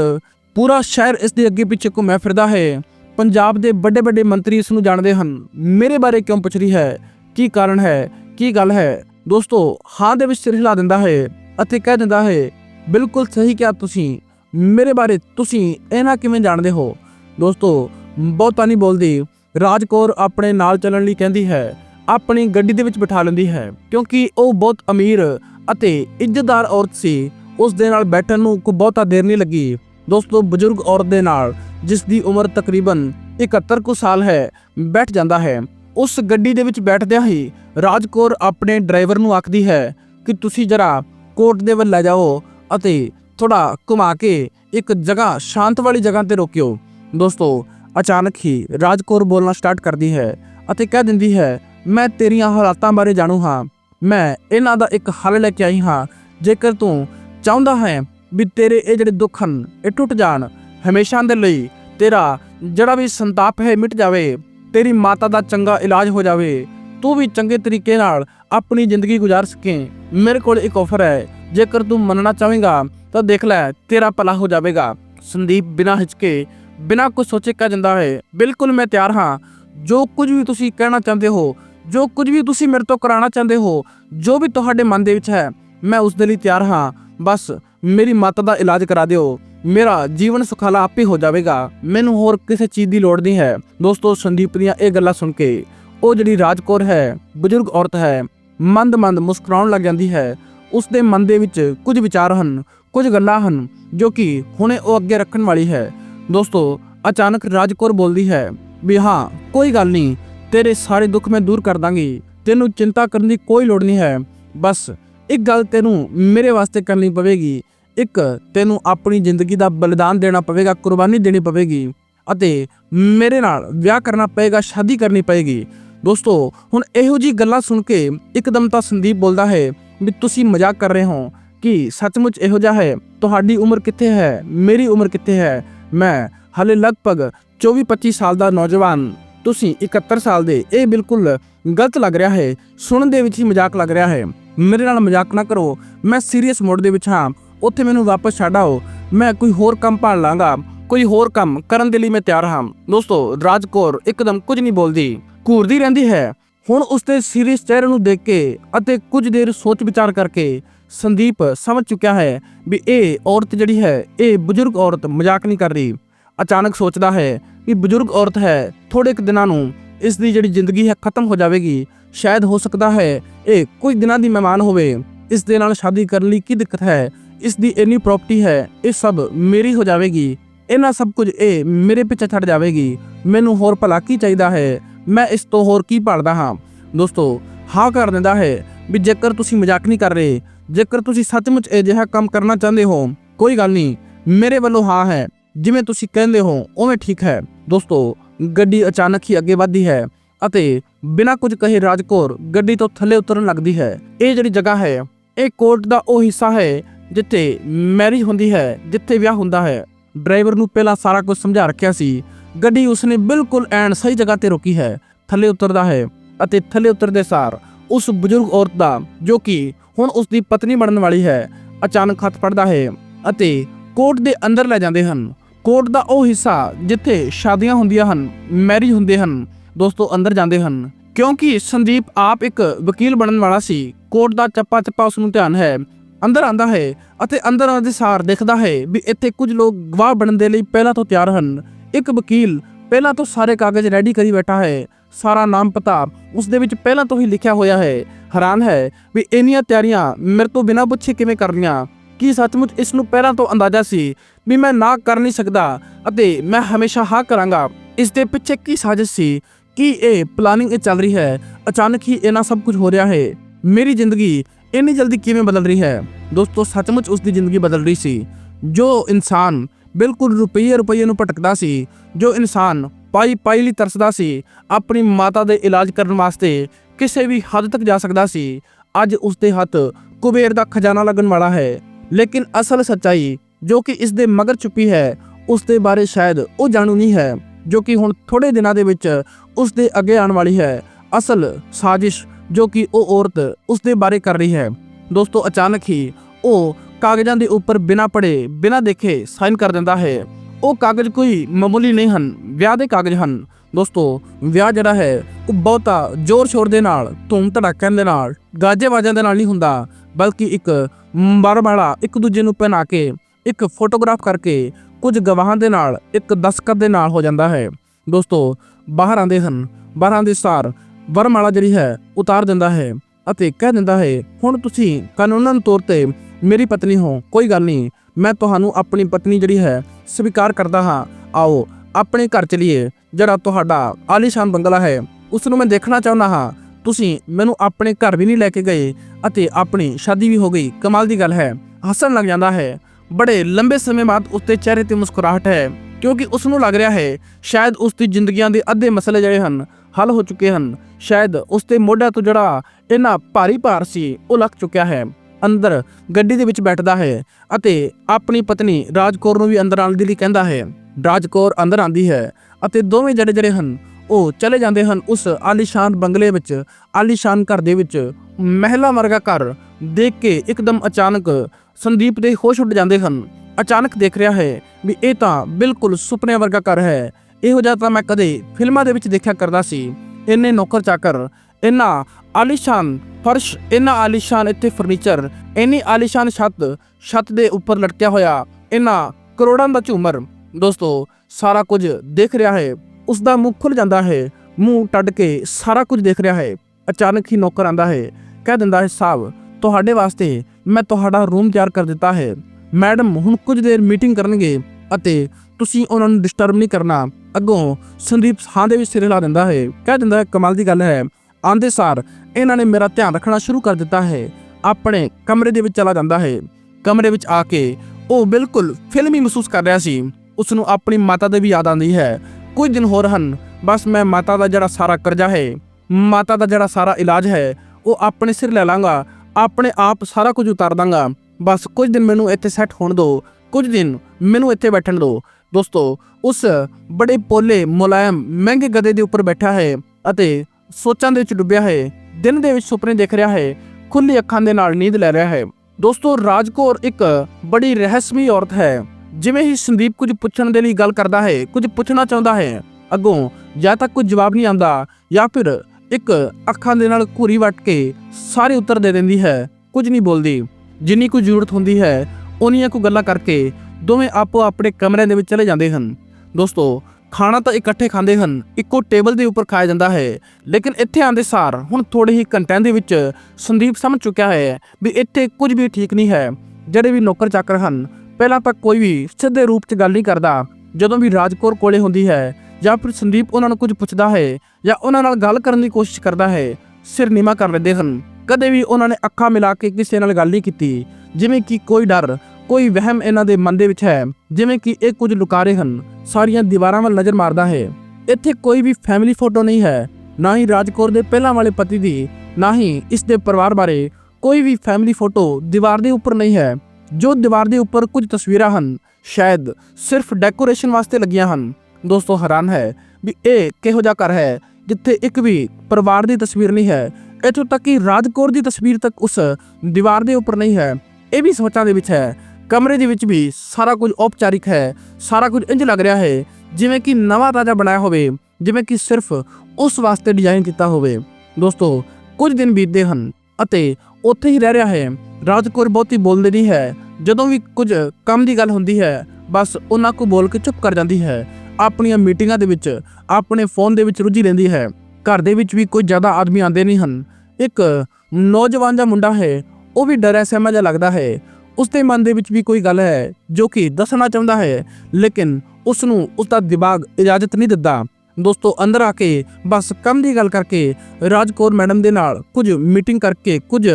ਪੂਰਾ ਸ਼ਹਿਰ ਇਸ ਦੇ ਅੱਗੇ ਪਿੱਛੇ ਘੁੰਮਿਆ ਫਿਰਦਾ ਹੈ। ਪੰਜਾਬ ਦੇ ਵੱਡੇ ਵੱਡੇ ਮੰਤਰੀ ਇਸ ਨੂੰ ਜਾਣਦੇ ਹਨ। ਮੇਰੇ ਬਾਰੇ ਕਿਉਂ ਪੁੱਛ ਰਹੀ ਹੈ? ਕੀ ਕਾਰਨ ਹੈ? ਕੀ ਗੱਲ ਹੈ? ਦੋਸਤੋ, ਹਾਂ ਦੇ ਵਿੱਚ ਸਿਰ ਹਿਲਾ ਦਿੰਦਾ ਹੈ ਅਤੇ ਕਹਿ ਦਿੰਦਾ ਹੈ, ਬਿਲਕੁਲ ਸਹੀ ਕਿਹਾ ਤੁਸੀਂ। ਮੇਰੇ ਬਾਰੇ ਤੁਸੀਂ ਇਹਨਾਂ ਕਿਵੇਂ ਜਾਣਦੇ ਹੋ? ਦੋਸਤੋ, ਬਹੁਤਾ ਨਹੀਂ ਬੋਲਦੀ। ਰਾਜਕੌਰ ਆਪਣੇ ਨਾਲ ਚੱਲਣ ਲਈ ਕਹਿੰਦੀ ਹੈ, ਆਪਣੀ ਗੱਡੀ ਦੇ ਵਿੱਚ ਬਿਠਾ ਲੈਂਦੀ ਹੈ, ਕਿਉਂਕਿ ਉਹ ਬਹੁਤ ਅਮੀਰ ਅਤੇ ਇੱਜ਼ਤਦਾਰ ਔਰਤ ਸੀ। ਉਸ ਦੇ ਨਾਲ ਬੈਠਣ ਨੂੰ ਕੋਈ ਬਹੁਤਾ ਦੇਰ ਨਹੀਂ ਲੱਗੀ। ਦੋਸਤੋ, ਬਜ਼ੁਰਗ ਔਰਤ ਦੇ ਨਾਲ, ਜਿਸ ਦੀ ਉਮਰ ਤਕਰੀਬਨ 71 ਕੁ ਸਾਲ ਹੈ, ਬੈਠ ਜਾਂਦਾ ਹੈ। ਉਸ ਗੱਡੀ ਦੇ ਵਿੱਚ ਬੈਠਦਿਆਂ ਹੀ ਰਾਜਕੌਰ ਆਪਣੇ ਡਰਾਈਵਰ ਨੂੰ ਆਖਦੀ ਹੈ ਕਿ ਤੁਸੀਂ ਜਰਾ ਕੋਰਟ ਦੇ ਵੱਲ ਲੈ ਜਾਓ ਅਤੇ ਥੋੜਾ ਘੁਮਾ ਕੇ ਇੱਕ ਜਗ੍ਹਾ ਸ਼ਾਂਤ ਵਾਲੀ ਜਗ੍ਹਾ ਤੇ ਰੋਕਿਓ। ਦੋਸਤੋ ਅਚਾਨਕ ਹੀ ਰਾਜਕੌਰ ਬੋਲਣਾ ਸਟਾਰਟ ਕਰਦੀ ਹੈ ਅਤੇ ਕਹਿ ਦਿੰਦੀ ਹੈ, ਮੈਂ ਤੇਰੀਆਂ ਹਾਲਾਤਾਂ ਬਾਰੇ ਜਾਣੂ ਹਾਂ। ਮੈਂ ਇਹਨਾਂ ਦਾ ਇੱਕ ਹੱਲ ਲੈ ਕੇ ਆਈ ਹਾਂ। ਜੇਕਰ ਤੂੰ ਚਾਹੁੰਦਾ ਹੈ ਵੀ ਤੇਰੇ ਇਹ ਜਿਹੜੇ ਦੁੱਖ ਹਨ, ਇਹ ਟੁੱਟ ਜਾਣ, ਹਮੇਸ਼ਾ ਦੇ ਲਈ ਤੇਰਾ ਜਿਹੜਾ ਵੀ ਸੰਤਾਪ ਹੈ ਮਿਟ ਜਾਵੇ। ਤੇਰੀ ਮਾਤਾ ਦਾ ਚੰਗਾ ਇਲਾਜ ਹੋ ਜਾਵੇ। ਤੂੰ ਵੀ ਚੰਗੇ ਤਰੀਕੇ ਨਾਲ ਆਪਣੀ ਜ਼ਿੰਦਗੀ ਗੁਜ਼ਾਰ ਸਕੇ। ਮੇਰੇ ਕੋਲ ਇੱਕ ਆਫਰ ਹੈ। ਜੇਕਰ ਤੂੰ ਮੰਨਣਾ ਚਾਹੇਗਾ, ਤਾਂ ਦੇਖ ਲੈ, ਤੇਰਾ ਭਲਾ ਹੋ ਜਾਵੇਗਾ। ਸੰਦੀਪ ਬਿਨਾਂ ਹਿਚਕੇ ਬਿਨਾਂ ਕੁਝ ਸੋਚੇ ਕਹਿ ਦਿੰਦਾ ਹੈ, ਬਿਲਕੁਲ ਮੈਂ ਤਿਆਰ ਹਾਂ। ਜੋ ਕੁਝ ਵੀ ਤੁਸੀਂ ਕਹਿਣਾ ਚਾਹੁੰਦੇ ਹੋ, ਜੋ ਕੁਝ ਵੀ ਤੁਸੀਂ ਮੇਰੇ ਤੋਂ ਕਰਾਉਣਾ ਚਾਹੁੰਦੇ ਹੋ, ਜੋ ਵੀ ਤੁਹਾਡੇ ਮਨ ਦੇ ਵਿੱਚ ਹੈ, ਮੈਂ ਉਸ ਦੇ ਲਈ ਤਿਆਰ ਹਾਂ। ਬਸ ਮੇਰੀ ਮਾਤਾ ਦਾ ਇਲਾਜ ਕਰਾ ਦਿਓ। ਮੇਰਾ ਜੀਵਨ ਸੁਖਾਲਾ ਆਪੇ ਹੋ ਜਾਵੇਗਾ। ਮੈਨੂੰ ਹੋਰ ਕਿਸੇ ਚੀਜ਼ ਦੀ ਲੋੜ ਨਹੀਂ ਹੈ। ਦੋਸਤੋ, ਸੰਦੀਪ ਦੀਆਂ ਇਹ ਗੱਲਾਂ ਸੁਣ ਕੇ ਉਹ ਜਿਹੜੀ ਰਾਜਕੌਰ ਹੈ, ਬਜ਼ੁਰਗ ਔਰਤ ਹੈ, ਮੰਦ-ਮੰਦ ਮੁਸਕਰਾਉਣ ਲੱਗ ਜਾਂਦੀ ਹੈ। ਉਸ ਦੇ ਮਨ ਦੇ ਵਿੱਚ ਕੁਝ ਵਿਚਾਰ ਹਨ, ਕੁਝ ਗੱਲਾਂ ਹਨ, ਜੋ ਕਿ ਹੁਣੇ ਉਹ ਅੱਗੇ ਰੱਖਣ ਵਾਲੀ ਹੈ। ਦੋਸਤੋ, ਅਚਾਨਕ ਰਾਜਕੌਰ ਬੋਲਦੀ ਹੈ ਵੀ ਹਾਂ, ਕੋਈ ਗੱਲ ਨਹੀਂ, ਤੇਰੇ ਸਾਰੇ ਦੁੱਖ ਮੈਂ ਦੂਰ ਕਰ ਦਾਂਗੀ, ਤੈਨੂੰ ਚਿੰਤਾ ਕਰਨ ਦੀ ਕੋਈ ਲੋੜ ਨਹੀਂ ਹੈ, ਬਸ ਇੱਕ ਗੱਲ ਤੈਨੂੰ ਮੇਰੇ ਵਾਸਤੇ ਕਰਨੀ ਪਵੇਗੀ, ਇੱਕ ਤੈਨੂੰ ਆਪਣੀ ਜ਼ਿੰਦਗੀ ਦਾ ਬਲੀਦਾਨ ਦੇਣਾ ਪਵੇਗਾ, ਕੁਰਬਾਨੀ ਦੇਣੀ ਪਵੇਗੀ ਅਤੇ ਮੇਰੇ ਨਾਲ ਵਿਆਹ ਕਰਨਾ ਪਏਗਾ, ਸ਼ਾਦੀ ਕਰਨੀ ਪਏਗੀ। ਦੋਸਤੋ, ਹੁਣ ਇਹੋ ਜੀ ਗੱਲਾਂ ਸੁਣ ਕੇ ਇੱਕਦਮ ਤਾਂ ਸੰਦੀਪ ਬੋਲਦਾ ਹੈ ਵੀ ਤੁਸੀਂ ਮਜ਼ਾਕ ਕਰ ਰਹੇ ਹੋ, ਕਿ ਸੱਚਮੁੱਚ ਇਹੋ ਜਿਹਾ ਹੈ? ਤੁਹਾਡੀ ਉਮਰ ਕਿੱਥੇ ਹੈ? ਮੇਰੀ ਉਮਰ ਕਿੱਥੇ ਹੈ? ਮੈਂ ਹਲੇ ਲਗਭਗ 24-25 ਸਾਲ ਦਾ ਨੌਜਵਾਨ, ਤੁਸੀਂ 71 ਸਾਲ ਦੇ, ਇਹ ਬਿਲਕੁਲ ਗਲਤ ਲੱਗ ਰਿਹਾ ਹੈ, ਸੁਣਨ ਦੇ ਵਿੱਚ ਹੀ ਮਜ਼ਾਕ ਲੱਗ ਰਿਹਾ ਹੈ। ਮੇਰੇ ਨਾਲ ਮਜ਼ਾਕ ਨਾ ਕਰੋ, ਮੈਂ ਸੀਰੀਅਸ ਮੋਡ ਦੇ ਵਿੱਚ ਹਾਂ, ਉੱਥੇ ਮੈਨੂੰ ਵਾਪਸ ਛੱਡ ਆਓ, ਮੈਂ ਕੋਈ ਹੋਰ ਕੰਮ ਭਾਲ ਲਾਂਗਾ, ਕੋਈ ਹੋਰ ਕੰਮ ਕਰਨ ਦੇ ਲਈ ਮੈਂ ਤਿਆਰ ਹਾਂ। ਦੋਸਤੋ ਰਾਜਕੌਰ ਇੱਕਦਮ ਕੁਝ ਨਹੀਂ ਬੋਲਦੀ, ਘੂਰਦੀ ਰਹਿੰਦੀ ਹੈ। ਹੁਣ ਉਸਦੇ ਸੀਰੀਅਸ ਚਿਹਰੇ ਨੂੰ ਦੇਖ ਕੇ ਅਤੇ ਕੁਝ ਦੇਰ ਸੋਚ ਵਿਚਾਰ ਕਰਕੇ ਸੰਦੀਪ ਸਮਝ ਚੁੱਕਿਆ ਹੈ ਵੀ ਇਹ ਔਰਤ ਜਿਹੜੀ ਹੈ, ਇਹ ਬਜ਼ੁਰਗ ਔਰਤ ਮਜ਼ਾਕ ਨਹੀਂ ਕਰ ਰਹੀ। ਅਚਾਨਕ ਸੋਚਦਾ ਹੈ ਕਿ ਬਜ਼ੁਰਗ ਔਰਤ ਹੈ ਥੋੜੇ ਕੁ ਦਿਨਾਂ ਨੂੰ ਇਸ ਦੀ ਜਿਹੜੀ ਜ਼ਿੰਦਗੀ ਹੈ ਖਤਮ ਹੋ ਜਾਵੇਗੀ। ਸ਼ਾਇਦ ਹੋ ਸਕਦਾ ਹੈ ਇਹ ਕੁਝ ਦਿਨਾਂ ਦੀ ਮਹਿਮਾਨ ਹੋਵੇ। ਇਸ ਦੇ ਨਾਲ ਸ਼ਾਦੀ ਕਰਨ ਲਈ ਕੀ ਦਿੱਕਤ ਹੈ? ਇਸ ਦੀ ਇੰਨੀ ਪ੍ਰਾਪਰਟੀ ਹੈ, ਇਹ ਸਭ ਮੇਰੀ ਹੋ ਜਾਵੇਗੀ। ਇਹਨਾਂ ਸਭ ਕੁਝ ਇਹ ਮੇਰੇ ਪਿੱਛੇ ਛੱਡ ਜਾਵੇਗੀ। ਮੈਨੂੰ ਹੋਰ ਭਲਾ ਕੀ ਚਾਹੀਦਾ ਹੈ? ਮੈਂ ਇਸ ਤੋਂ ਹੋਰ ਕੀ ਭਾਲਦਾ ਹਾਂ? ਦੋਸਤੋ, ਹਾਂ ਕਰ ਦਿੰਦਾ ਹੈ ਵੀ ਜੇਕਰ ਤੁਸੀਂ ਮਜ਼ਾਕ ਨਹੀਂ ਕਰ ਰਹੇ ਜੇਕਰ ਤੁਸੀਂ ਸੱਚਮੁੱਚ ਅਜਿਹਾ ਕੰਮ ਕਰਨਾ ਚਾਹੁੰਦੇ ਹੋ, ਕੋਈ ਗੱਲ ਨਹੀਂ। ਮੇਰੇ ਵੱਲੋਂ ਹਾਂ ਹੈ। ਜਿਵੇਂ ਤੁਸੀਂ ਕਹਿੰਦੇ ਹੋ, ਉਵੇਂ ਠੀਕ ਹੈ। ਦੋਸਤੋ, ਗੱਡੀ ਅਚਾਨਕ ਹੀ ਅੱਗੇ ਵਧਦੀ ਹੈ ਅਤੇ ਬਿਨਾਂ ਕੁਝ ਕਹੇ ਰਾਜਕੌਰ ਗੱਡੀ ਤੋਂ ਥੱਲੇ ਉਤਰਨ ਲੱਗਦੀ ਹੈ। ਇਹ ਜਿਹੜੀ ਜਗ੍ਹਾ ਹੈ, ਇਹ ਕੋਰਟ ਦਾ ਉਹ ਹਿੱਸਾ ਹੈ ਜਿੱਥੇ ਮੈਰਿਜ ਹੁੰਦੀ ਹੈ, ਜਿੱਥੇ ਵਿਆਹ ਹੁੰਦਾ ਹੈ। ਡਰਾਈਵਰ ਨੂੰ ਪਹਿਲਾਂ ਸਾਰਾ ਕੁਝ ਸਮਝਾ ਰੱਖਿਆ ਸੀ। ਗੱਡੀ ਉਸਨੇ ਬਿਲਕੁਲ ਐਨ ਸਹੀ ਜਗ੍ਹਾ ਤੇ ਰੋਕੀ ਹੈ। ਥੱਲੇ ਉਤਰਦਾ ਹੈ ਅਤੇ ਥੱਲੇ ਉਤਰਦੇ ਸਾਰ ਉਸ ਬਜ਼ੁਰਗ ਔਰਤ ਦਾ ਜੋ ਕਿ ਹੁਣ ਉਸ ਦੀ ਪਤਨੀ ਬਣਨ ਵਾਲੀ ਹੈ। ਅਚਾਨਕ ਹੱਥ ਪੜਦਾ ਹੈ ਅਤੇ ਕੋਰਟ ਦੇ ਅੰਦਰ ਲੈ ਜਾਂਦੇ ਹਨ। ਕੋਰਟ ਦਾ ਉਹ ਹਿੱਸਾ ਜਿੱਥੇ ਸ਼ਾਦੀਆਂ ਹੁੰਦੀਆਂ ਹਨ, ਮੈਰਿਜ ਹੁੰਦੇ ਹਨ, ਦੋਸਤੋ ਅੰਦਰ ਜਾਂਦੇ ਹਨ। ਕਿਉਂਕਿ ਸੰਦੀਪ ਆਪ ਇੱਕ ਵਕੀਲ ਬਣਨ ਵਾਲਾ ਸੀ, ਕੋਰਟ ਦਾ ਚੱਪਾ ਚੱਪਾ ਉਸ ਨੂੰ ਧਿਆਨ ਹੈ। ਅੰਦਰ ਆਂਦਾ ਹੈ ਅਤੇ ਅੰਦਰ ਆਉਣ ਸਾਰ ਦੇਖਦਾ ਹੈ ਵੀ ਇੱਥੇ ਕੁਝ ਲੋਕ ਗਵਾਹ ਬਣਨ ਦੇ ਲਈ ਪਹਿਲਾਂ ਤੋਂ ਤਿਆਰ ਹਨ। ਇੱਕ ਵਕੀਲ ਪਹਿਲਾਂ ਤੋਂ ਸਾਰੇ ਕਾਗਜ਼ ਰੈਡੀ ਕਰੀ ਬੈਠਾ ਹੈ। ਸਾਰਾ ਨਾਮ ਪਤਾ ਉਸ ਦੇ ਵਿੱਚ ਪਹਿਲਾਂ ਤੋਂ ਹੀ ਲਿਖਿਆ ਹੋਇਆ ਹੈ। ਹੈਰਾਨ ਹੈ ਵੀ ਇੰਨੀਆਂ ਤਿਆਰੀਆਂ ਮੇਰੇ ਤੋਂ ਬਿਨਾਂ ਪੁੱਛੇ ਕਿਵੇਂ ਕਰਨੀਆਂ? ਕੀ ਸੱਚਮੁੱਚ ਇਸ ਨੂੰ ਪਹਿਲਾਂ ਤੋਂ ਅੰਦਾਜ਼ਾ ਸੀ ਵੀ ਮੈਂ ਨਾ ਕਰ ਨਹੀਂ ਸਕਦਾ ਅਤੇ ਮੈਂ ਹਮੇਸ਼ਾ ਹਾਂ ਕਰਾਂਗਾ? ਇਸ ਦੇ ਪਿੱਛੇ ਕੀ ਸਾਜ਼ਿਸ਼ ਸੀ? ਕੀ ਇਹ ਪਲਾਨਿੰਗ ਇਹ ਚੱਲ ਰਹੀ ਹੈ? ਅਚਾਨਕ ਹੀ ਇਹਨਾਂ ਸਭ ਕੁਝ ਹੋ ਰਿਹਾ ਹੈ। ਮੇਰੀ ਜ਼ਿੰਦਗੀ ਇੰਨੀ ਜਲਦੀ ਕਿਵੇਂ ਬਦਲ ਰਹੀ ਹੈ? ਦੋਸਤੋ, ਸੱਚਮੁੱਚ ਉਸ ਦੀ ਜ਼ਿੰਦਗੀ ਬਦਲ ਰਹੀ ਸੀ। ਜੋ ਇਨਸਾਨ ਬਿਲਕੁਲ ਰੁਪਈਏ ਰੁਪਈਏ ਨੂੰ ਭਟਕਦਾ ਸੀ, ਜੋ ਇਨਸਾਨ ਪਾਈ ਪਾਈ ਲਈ ਤਰਸਦਾ ਸੀ, ਆਪਣੀ ਮਾਤਾ ਦੇ ਇਲਾਜ ਕਰਨ ਵਾਸਤੇ ਕਿਸੇ ਵੀ ਹੱਦ ਤੱਕ ਜਾ ਸਕਦਾ ਸੀ। ਅੱਜ ਉਸ ਦੇ ਹੱਥ ਕੁਬੇਰ ਦਾ ਖਜ਼ਾਨਾ ਲੱਗਣ ਵਾਲਾ ਹੈ। ਲੇਕਿਨ ਅਸਲ ਸੱਚਾਈ ਜੋ ਕਿ ਇਸ ਦੇ ਮਗਰ ਛੁਪੀ ਹੈ ਉਸ ਦੇ ਬਾਰੇ ਸ਼ਾਇਦ ਉਹ ਜਾਣੂ ਨਹੀਂ ਹੈ, ਜੋ ਕਿ ਹੁਣ ਥੋੜੇ ਦਿਨਾਂ ਦੇ ਵਿੱਚ ਉਸ ਦੇ ਅੱਗੇ ਆਉਣ ਵਾਲੀ ਹੈ। ਅਸਲ ਸਾਜ਼ਿਸ਼ ਜੋ ਕਿ ਉਹ ਔਰਤ ਉਸ ਦੇ ਬਾਰੇ ਕਰ ਰਹੀ ਹੈ। ਦੋਸਤੋ, ਅਚਾਨਕ ਹੀ ਉਹ ਕਾਗਜ਼ਾਂ ਦੇ ਉੱਪਰ ਬਿਨਾਂ ਪੜੇ ਬਿਨਾਂ ਦੇਖੇ ਸਾਈਨ ਕਰ ਦਿੰਦਾ ਹੈ। ਉਹ ਕਾਗਜ਼ ਕੋਈ ਮਾਮੂਲੀ ਨਹੀਂ ਹਨ, ਵਿਆਹ ਦੇ ਕਾਗਜ਼ ਹਨ। ਦੋਸਤੋ, ਵਿਆਹ ਜਿਹੜਾ ਹੈ, ਉਹ ਬਹੁਤਾ ਜ਼ੋਰ ਸ਼ੋਰ ਦੇ ਨਾਲ, ਧੂਮ ਧੜਾਕਿਆਂ ਦੇ ਨਾਲ ਗਾਜੇ ਬਾਜਾਂ ਦੇ ਨਾਲ ਨਹੀਂ ਹੁੰਦਾ, ਬਲਕਿ ਇੱਕ ਵਰਮਾਲਾ ਇੱਕ ਦੂਜੇ ਨੂੰ ਪਹਿਨਾ ਕੇ, ਇੱਕ ਫੋਟੋਗ੍ਰਾਫ ਕਰਕੇ, ਕੁਝ ਗਵਾਹਾਂ ਦੇ ਨਾਲ, ਇੱਕ ਦਸਤਖਤ ਦੇ ਨਾਲ ਹੋ ਜਾਂਦਾ ਹੈ। ਦੋਸਤੋ, ਬਾਹਰ ਆਉਂਦੇ ਹਨ, ਬਾਹਰ ਆਉਂਦੇ ਸਾਰ ਵਰਮਾਲਾ ਜਿਹੜੀ ਹੈ, ਉਤਾਰ ਦਿੰਦਾ ਹੈ ਅਤੇ ਕਹਿ ਦਿੰਦਾ ਹੈ, ਹੁਣ ਤੁਸੀਂ ਕਾਨੂੰਨਨ ਤੌਰ ਤੇ ਮੇਰੀ ਪਤਨੀ ਹੋ, ਕੋਈ ਗੱਲ ਨਹੀਂ ਮੈਂ ਤੁਹਾਨੂੰ ਆਪਣੀ ਪਤਨੀ ਜਿਹੜੀ ਹੈ, ਸਵੀਕਾਰ ਕਰਦਾ ਹਾਂ। ਆਓ, ਆਪਣੇ ਘਰ ਚਲੀਏ, ਜਿਹੜਾ ਤੁਹਾਡਾ ਆਲੀਸ਼ਾਨ ਬੰਗਲਾ ਹੈ ਉਸ ਨੂੰ ਮੈਂ ਦੇਖਣਾ ਚਾਹੁੰਦਾ ਹਾਂ। ਤੁਸੀਂ ਮੈਨੂੰ ਆਪਣੇ ਘਰ ਵੀ ਨਹੀਂ ਲੈ ਕੇ ਗਏ ਅਤੇ ਆਪਣੀ ਸ਼ਾਦੀ ਵੀ ਹੋ ਗਈ। ਕਮਾਲ ਦੀ ਗੱਲ ਹੈ। ਹੱਸਣ ਲੱਗ ਜਾਂਦਾ ਹੈ। ਬੜੇ ਲੰਬੇ ਸਮੇਂ ਬਾਅਦ ਉਸਦੇ ਚਿਹਰੇ ਤੇ ਮੁਸਕਰਾਹਟ ਹੈ, ਕਿਉਂਕਿ ਉਸ ਨੂੰ ਲੱਗ ਰਿਹਾ ਹੈ, ਸ਼ਾਇਦ ਉਸ ਦੀ ਜ਼ਿੰਦਗੀਆਂ ਦੇ ਅੱਧੇ ਮਸਲੇ ਜਿਹੜੇ ਹਨ, ਹੱਲ ਹੋ ਚੁੱਕੇ ਹਨ। ਸ਼ਾਇਦ ਉਸ ਦੇ ਮੋਢਿਆਂ ਤੋਂ ਜਿਹੜਾ ਇਹਨਾਂ ਭਾਰੀ ਭਾਰ ਸੀ, ਉਹ ਲੱਗ ਚੁੱਕਿਆ ਹੈ। ਅੰਦਰ ਗੱਡੀ ਦੇ ਵਿੱਚ ਬੈਠਦਾ ਹੈ ਅਤੇ ਆਪਣੀ ਪਤਨੀ ਰਾਜਕੌਰ ਨੂੰ ਵੀ ਅੰਦਰ ਆਉਣ ਦੇ ਲਈ ਕਹਿੰਦਾ ਹੈ। ਰਾਜਕੌਰ ਅੰਦਰ ਆਂਦੀ ਹੈ ਅਤੇ ਦੋਵੇਂ ਜਿਹੜੇ ਜਿਹੜੇ ਹਨ, ਉਹ ਚਲੇ ਜਾਂਦੇ ਹਨ ਉਸ ਆਲੀਸ਼ਾਨ ਬੰਗਲੇ ਵਿੱਚ, ਆਲੀਸ਼ਾਨ ਘਰ ਦੇ ਵਿੱਚ। ਮਹਿਲਾ ਵਰਗਾ ਘਰ ਦੇਖ ਕੇ ਇੱਕਦਮ ਅਚਾਨਕ ਸੰਦੀਪ ਦੇ ਹੋਸ਼ ਉੱਡ ਜਾਂਦੇ ਹਨ। ਅਚਾਨਕ ਦੇਖ ਰਿਹਾ ਹੈ ਵੀ ਇਹ ਤਾਂ ਬਿਲਕੁਲ ਸੁਪਨੇ ਵਰਗਾ ਘਰ ਹੈ। ਇਹੋ ਜਿਹਾ ਤਾਂ ਮੈਂ ਕਦੇ ਫਿਲਮਾਂ ਦੇ ਵਿੱਚ ਦੇਖਿਆ ਕਰਦਾ ਸੀ। ਇੰਨੇ ਨੌਕਰ ਚਾਕਰ, ਇੰਨਾ ਆਲੀਸ਼ਾਨ ਫਰਸ਼ ਇੰਨਾ ਆਲੀਸ਼ਾਨ ਇੱਥੇ ਫਰਨੀਚਰ ਇੰਨੀ ਆਲੀਸ਼ਾਨ ਛੱਤ ਛੱਤ ਦੇ ਉੱਪਰ ਲਟਕਿਆ ਹੋਇਆ ਇੰਨਾ ਕਰੋੜਾਂ ਦਾ ਝੂਮਰ। ਦੋਸਤੋ, ਸਾਰਾ ਕੁਝ ਦੇਖ ਰਿਹਾ ਹੈ। ਉਸ ਦਾ ਮੂੰਹ ਖੁੱਲ ਜਾਂਦਾ ਹੈ। ਮੂੰਹ ਟੱਡ ਕੇ ਸਾਰਾ ਕੁਝ ਦੇਖ ਰਿਹਾ ਹੈ। ਅਚਾਨਕ ਹੀ ਨੌਕਰ ਆਂਦਾ ਹੈ। ਕਹਿ ਦਿੰਦਾ ਹੈ ਸਾਹਿਬ ਤੁਹਾਡੇ ਵਾਸਤੇ ਮੈਂ ਤੁਹਾਡਾ ਰੂਮ ਤਿਆਰ ਕਰ ਦਿੱਤਾ ਹੈ। ਮੈਡਮ ਹੁਣ ਕੁਝ ਦੇਰ ਮੀਟਿੰਗ ਕਰਨਗੇ ਅਤੇ ਤੁਸੀਂ ਉਹਨਾਂ ਨੂੰ ਡਿਸਟਰਬ ਨਹੀਂ ਕਰਨਾ। ਅੱਗੋਂ ਸੰਦੀਪ ਹਾਂ ਦੇ ਵਿੱਚ ਸਿਰੇ ਲਾ ਦਿੰਦਾ ਹੈ। ਕਹਿ ਦਿੰਦਾ ਹੈ, ਕਮਾਲ ਦੀ ਗੱਲ ਹੈ। ਆਂਦੇ ਸਾਰ ਇਹਨਾਂ ਨੇ ਮੇਰਾ ਧਿਆਨ ਰੱਖਣਾ ਸ਼ੁਰੂ ਕਰ ਦਿੱਤਾ ਹੈ। ਆਪਣੇ ਕਮਰੇ ਦੇ ਵਿੱਚ ਚਲਾ ਜਾਂਦਾ ਹੈ। ਕਮਰੇ ਵਿੱਚ ਆ ਕੇ ਉਹ ਬਿਲਕੁਲ ਫਿਲਮੀ ਮਹਿਸੂਸ ਕਰ ਰਿਹਾ ਸੀ। ਉਸ ਨੂੰ ਆਪਣੀ ਮਾਤਾ ਦੀ ਵੀ ਯਾਦ ਆਉਂਦੀ ਹੈ। ਕੁਝ ਦਿਨ ਹੋਰ ਹਨ, ਬਸ ਮੈਂ ਮਾਤਾ ਦਾ ਜਿਹੜਾ ਸਾਰਾ ਕਰਜ਼ਾ ਹੈ, ਮਾਤਾ ਦਾ ਜਿਹੜਾ ਸਾਰਾ ਇਲਾਜ ਹੈ, ਉਹ ਆਪਣੇ ਸਿਰ ਲੈ ਲਾਂਗਾ, ਆਪਣੇ ਆਪ ਸਾਰਾ ਕੁਝ ਉਤਾਰ ਦਾਂਗਾ। ਬਸ ਕੁਝ ਦਿਨ ਮੈਨੂੰ ਇੱਥੇ ਸੈੱਟ ਹੋਣ ਦਿਓ ਕੁਝ ਦਿਨ ਮੈਨੂੰ ਇੱਥੇ ਬੈਠਣ ਦਿਓ ਦੋਸਤੋ, ਉਸ ਬੜੇ ਪੋਲੇ, ਮੁਲਾਇਮ, ਮਹਿੰਗੇ ਗਦੇ ਦੇ ਉੱਪਰ ਬੈਠਾ ਹੈ ਅਤੇ ਸੋਚਾਂ ਦੇ ਵਿੱਚ ਡੁੱਬਿਆ ਹੈ। ਦਿਨ ਦੇ ਵਿੱਚ ਸੁਪਨੇ ਦੇਖ ਰਿਹਾ ਹੈ। ਖੁੱਲੀ ਅੱਖਾਂ ਦੇ ਨਾਲ ਨੀਂਦ ਲੈ ਰਿਹਾ ਹੈ। ਦੋਸਤੋ, ਰਾਜਕੌਰ ਇੱਕ ਬੜੀ ਰਹੱਸਮਈ ਔਰਤ ਹੈ। ਜਿਵੇਂ ਹੀ ਸੰਦੀਪ ਕੁਝ ਪੁੱਛਣ ਦੇ ਲਈ ਗੱਲ ਕਰਦਾ ਹੈ, ਕੁਝ ਪੁੱਛਣਾ ਚਾਹੁੰਦਾ ਹੈ, ਅੱਗੋਂ ਜਾਂ ਤੱਕ ਕੁਝ ਜਵਾਬ ਨਹੀਂ ਆਉਂਦਾ ਜਾਂ ਫਿਰ ਇੱਕ ਅੱਖਾਂ ਦੇ ਨਾਲ ਘੂਰੀ ਵੱਟ ਕੇ ਸਾਰੇ ਉੱਤਰ ਦੇ ਦਿੰਦੀ ਹੈ, ਕੁਝ ਨਹੀਂ ਬੋਲਦੀ। ਜਿੰਨੀ ਕੁ ਜ਼ਰੂਰਤ ਹੁੰਦੀ ਹੈ ਉਨੀਆਂ ਕੁ ਗੱਲਾਂ ਕਰਕੇ ਦੋਵੇਂ ਆਪੋ ਆਪਣੇ ਕਮਰਿਆਂ ਦੇ ਵਿੱਚ ਚਲੇ ਜਾਂਦੇ ਹਨ। ਦੋਸਤੋ ਖਾਣਾ ਤਾਂ ਇਕੱਠੇ ਖਾਂਦੇ ਹਨ, ਇੱਕੋ ਟੇਬਲ ਦੇ ਉੱਪਰ ਖਾਇਆ ਜਾਂਦਾ ਹੈ। ਲੇਕਿਨ ਇੱਥੇ ਆਂਦੇ ਸਾਰ ਹੁਣ ਥੋੜੇ ਹੀ ਘੰਟਿਆਂ ਦੇ ਵਿੱਚ ਸੰਦੀਪ ਸਮਝ ਚੁੱਕਿਆ ਹੈ ਵੀ ਇੱਥੇ ਕੁਝ ਵੀ ਠੀਕ ਨਹੀਂ ਹੈ। ਜਿਹੜੇ ਵੀ ਨੌਕਰ ਚਾਕਰ ਹਨ, ਪਹਿਲਾਂ ਤਾਂ ਕੋਈ ਵੀ ਸਿੱਧੇ ਰੂਪ 'ਚ ਗੱਲ ਨਹੀਂ ਕਰਦਾ। ਜਦੋਂ ਵੀ ਰਾਜਕੌਰ ਕੋਲੇ ਹੁੰਦੀ ਹੈ ਜਾਂ ਫਿਰ ਸੰਦੀਪ ਉਹਨਾਂ ਨੂੰ ਕੁਝ ਪੁੱਛਦਾ ਹੈ ਜਾਂ ਉਹਨਾਂ ਨਾਲ ਗੱਲ ਕਰਨ ਦੀ ਕੋਸ਼ਿਸ਼ ਕਰਦਾ ਹੈ, ਸਿਰ ਨੀਵਾ ਕਰ ਲੈਂਦੇ ਹਨ। ਕਦੇ ਵੀ ਉਹਨਾਂ ਨੇ ਅੱਖਾਂ ਮਿਲਾ ਕੇ ਕਿਸੇ ਨਾਲ ਗੱਲ ਨਹੀਂ ਕੀਤੀ, ਜਿਵੇਂ ਕਿ ਕੋਈ ਡਰ ਕੋਈ ਵਹਿਮ ਇਹਨਾਂ ਦੇ ਮਨ ਦੇ ਵਿੱਚ ਹੈ, ਜਿਵੇਂ ਕਿ ਇਹ ਕੁਝ ਲੁਕਾਰੇ ਹਨ, ਸਾਰੀਆਂ ਦੀਵਾਰਾਂ ਵੱਲ ਨਜ਼ਰ ਮਾਰਦਾ ਹੈ। ਇੱਥੇ ਕੋਈ ਵੀ ਫੈਮਿਲੀ ਫੋਟੋ ਨਹੀਂ ਹੈ, ਨਾ ਹੀ ਰਾਜਕੌਰ ਦੇ ਪਹਿਲਾਂ ਵਾਲੇ ਪਤੀ ਦੀ, ਨਾ ਹੀ ਇਸ ਦੇ ਪਰਿਵਾਰ ਬਾਰੇ ਕੋਈ ਵੀ ਫੈਮਿਲੀ ਫੋਟੋ ਦੀਵਾਰ ਦੇ ਉੱਪਰ ਨਹੀਂ ਹੈ। ਜੋ ਦੀਵਾਰ ਦੇ ਉੱਪਰ ਕੁਝ ਤਸਵੀਰਾਂ ਹਨ, ਸ਼ਾਇਦ ਸਿਰਫ ਡੈਕੋਰੇਸ਼ਨ ਵਾਸਤੇ ਲੱਗੀਆਂ ਹਨ। ਦੋਸਤੋ, ਹੈਰਾਨ ਹੈ ਵੀ ਇਹ ਕਿਹੋ ਜਿਹਾ ਘਰ ਹੈ, ਜਿੱਥੇ ਇੱਕ ਵੀ ਪਰਿਵਾਰ ਦੀ ਤਸਵੀਰ ਨਹੀਂ ਹੈ। ਇੱਥੋਂ ਤੱਕ ਕਿ ਰਾਜਕੌਰ ਦੀ ਤਸਵੀਰ ਤੱਕ ਉਸ ਦੀਵਾਰ ਦੇ ਉੱਪਰ ਨਹੀਂ ਹੈ। ਇਹ ਵੀ ਸੋਚਾਂ ਦੇ ਵਿੱਚ ਹੈ ਕਮਰੇ ਦੇ ਵਿੱਚ ਵੀ ਸਾਰਾ ਕੁਝ ਔਪਚਾਰਿਕ ਹੈ, ਸਾਰਾ ਕੁਝ ਇੰਜ ਲੱਗ ਰਿਹਾ ਹੈ, ਜਿਵੇਂ ਕਿ ਨਵਾਂ ਤਾਜ਼ਾ ਬਣਾਇਆ ਹੋਵੇ, ਜਿਵੇਂ ਕਿ ਸਿਰਫ ਉਸ ਵਾਸਤੇ ਡਿਜ਼ਾਈਨ ਕੀਤਾ ਹੋਵੇ। ਦੋਸਤੋ, ਕੁਝ ਦਿਨ ਬੀਤਦੇ ਹਨ ਅਤੇ ਉੱਥੇ ਹੀ ਰਹਿ ਰਿਹਾ ਹੈ। ਰਾਜਕੌਰ ਬਹੁਤੀ ਬੋਲਦੀ ਨਹੀਂ ਹੈ। ਜਦੋਂ ਵੀ ਕੁਝ ਕੰਮ ਦੀ ਗੱਲ ਹੁੰਦੀ ਹੈ, ਬਸ ਉਹਨਾਂ ਕੋ ਬੋਲ ਕੇ ਚੁੱਪ ਕਰ ਜਾਂਦੀ ਹੈ। ਆਪਣੀਆਂ ਮੀਟਿੰਗਾਂ ਦੇ ਵਿੱਚ, ਆਪਣੇ ਫੋਨ ਦੇ ਵਿੱਚ ਰੁੱਝੀ ਰਹਿੰਦੀ ਹੈ। ਘਰ ਦੇ ਵਿੱਚ ਵੀ ਕੋਈ ਜ਼ਿਆਦਾ ਆਦਮੀ ਆਉਂਦੇ ਨਹੀਂ ਹਨ। ਇੱਕ ਨੌਜਵਾਨ ਜਿਹਾ ਮੁੰਡਾ ਹੈ, ਉਹ ਵੀ ਡਰਿਆ ਸਹਿਮਾ ਜਿਹਾ ਲੱਗਦਾ ਹੈ। ਉਸ ਦੇ ਮਨ ਦੇ ਵਿੱਚ ਵੀ ਕੋਈ ਗੱਲ ਹੈ ਜੋ ਕਿ ਦੱਸਣਾ ਚਾਹੁੰਦਾ ਹੈ, ਲੇਕਿਨ ਉਸ ਨੂੰ ਉਸ ਦਾ ਦਿਮਾਗ ਇਜਾਜ਼ਤ ਨਹੀਂ ਦਿੰਦਾ ਦੋਸਤੋ, ਅੰਦਰ ਆ ਕੇ ਬਸ ਕੰਮ ਦੀ ਗੱਲ ਕਰਕੇ ਰਾਜਕੌਰ ਮੈਡਮ ਦੇ ਨਾਲ ਕੁਝ ਮੀਟਿੰਗ ਕਰਕੇ ਕੁਝ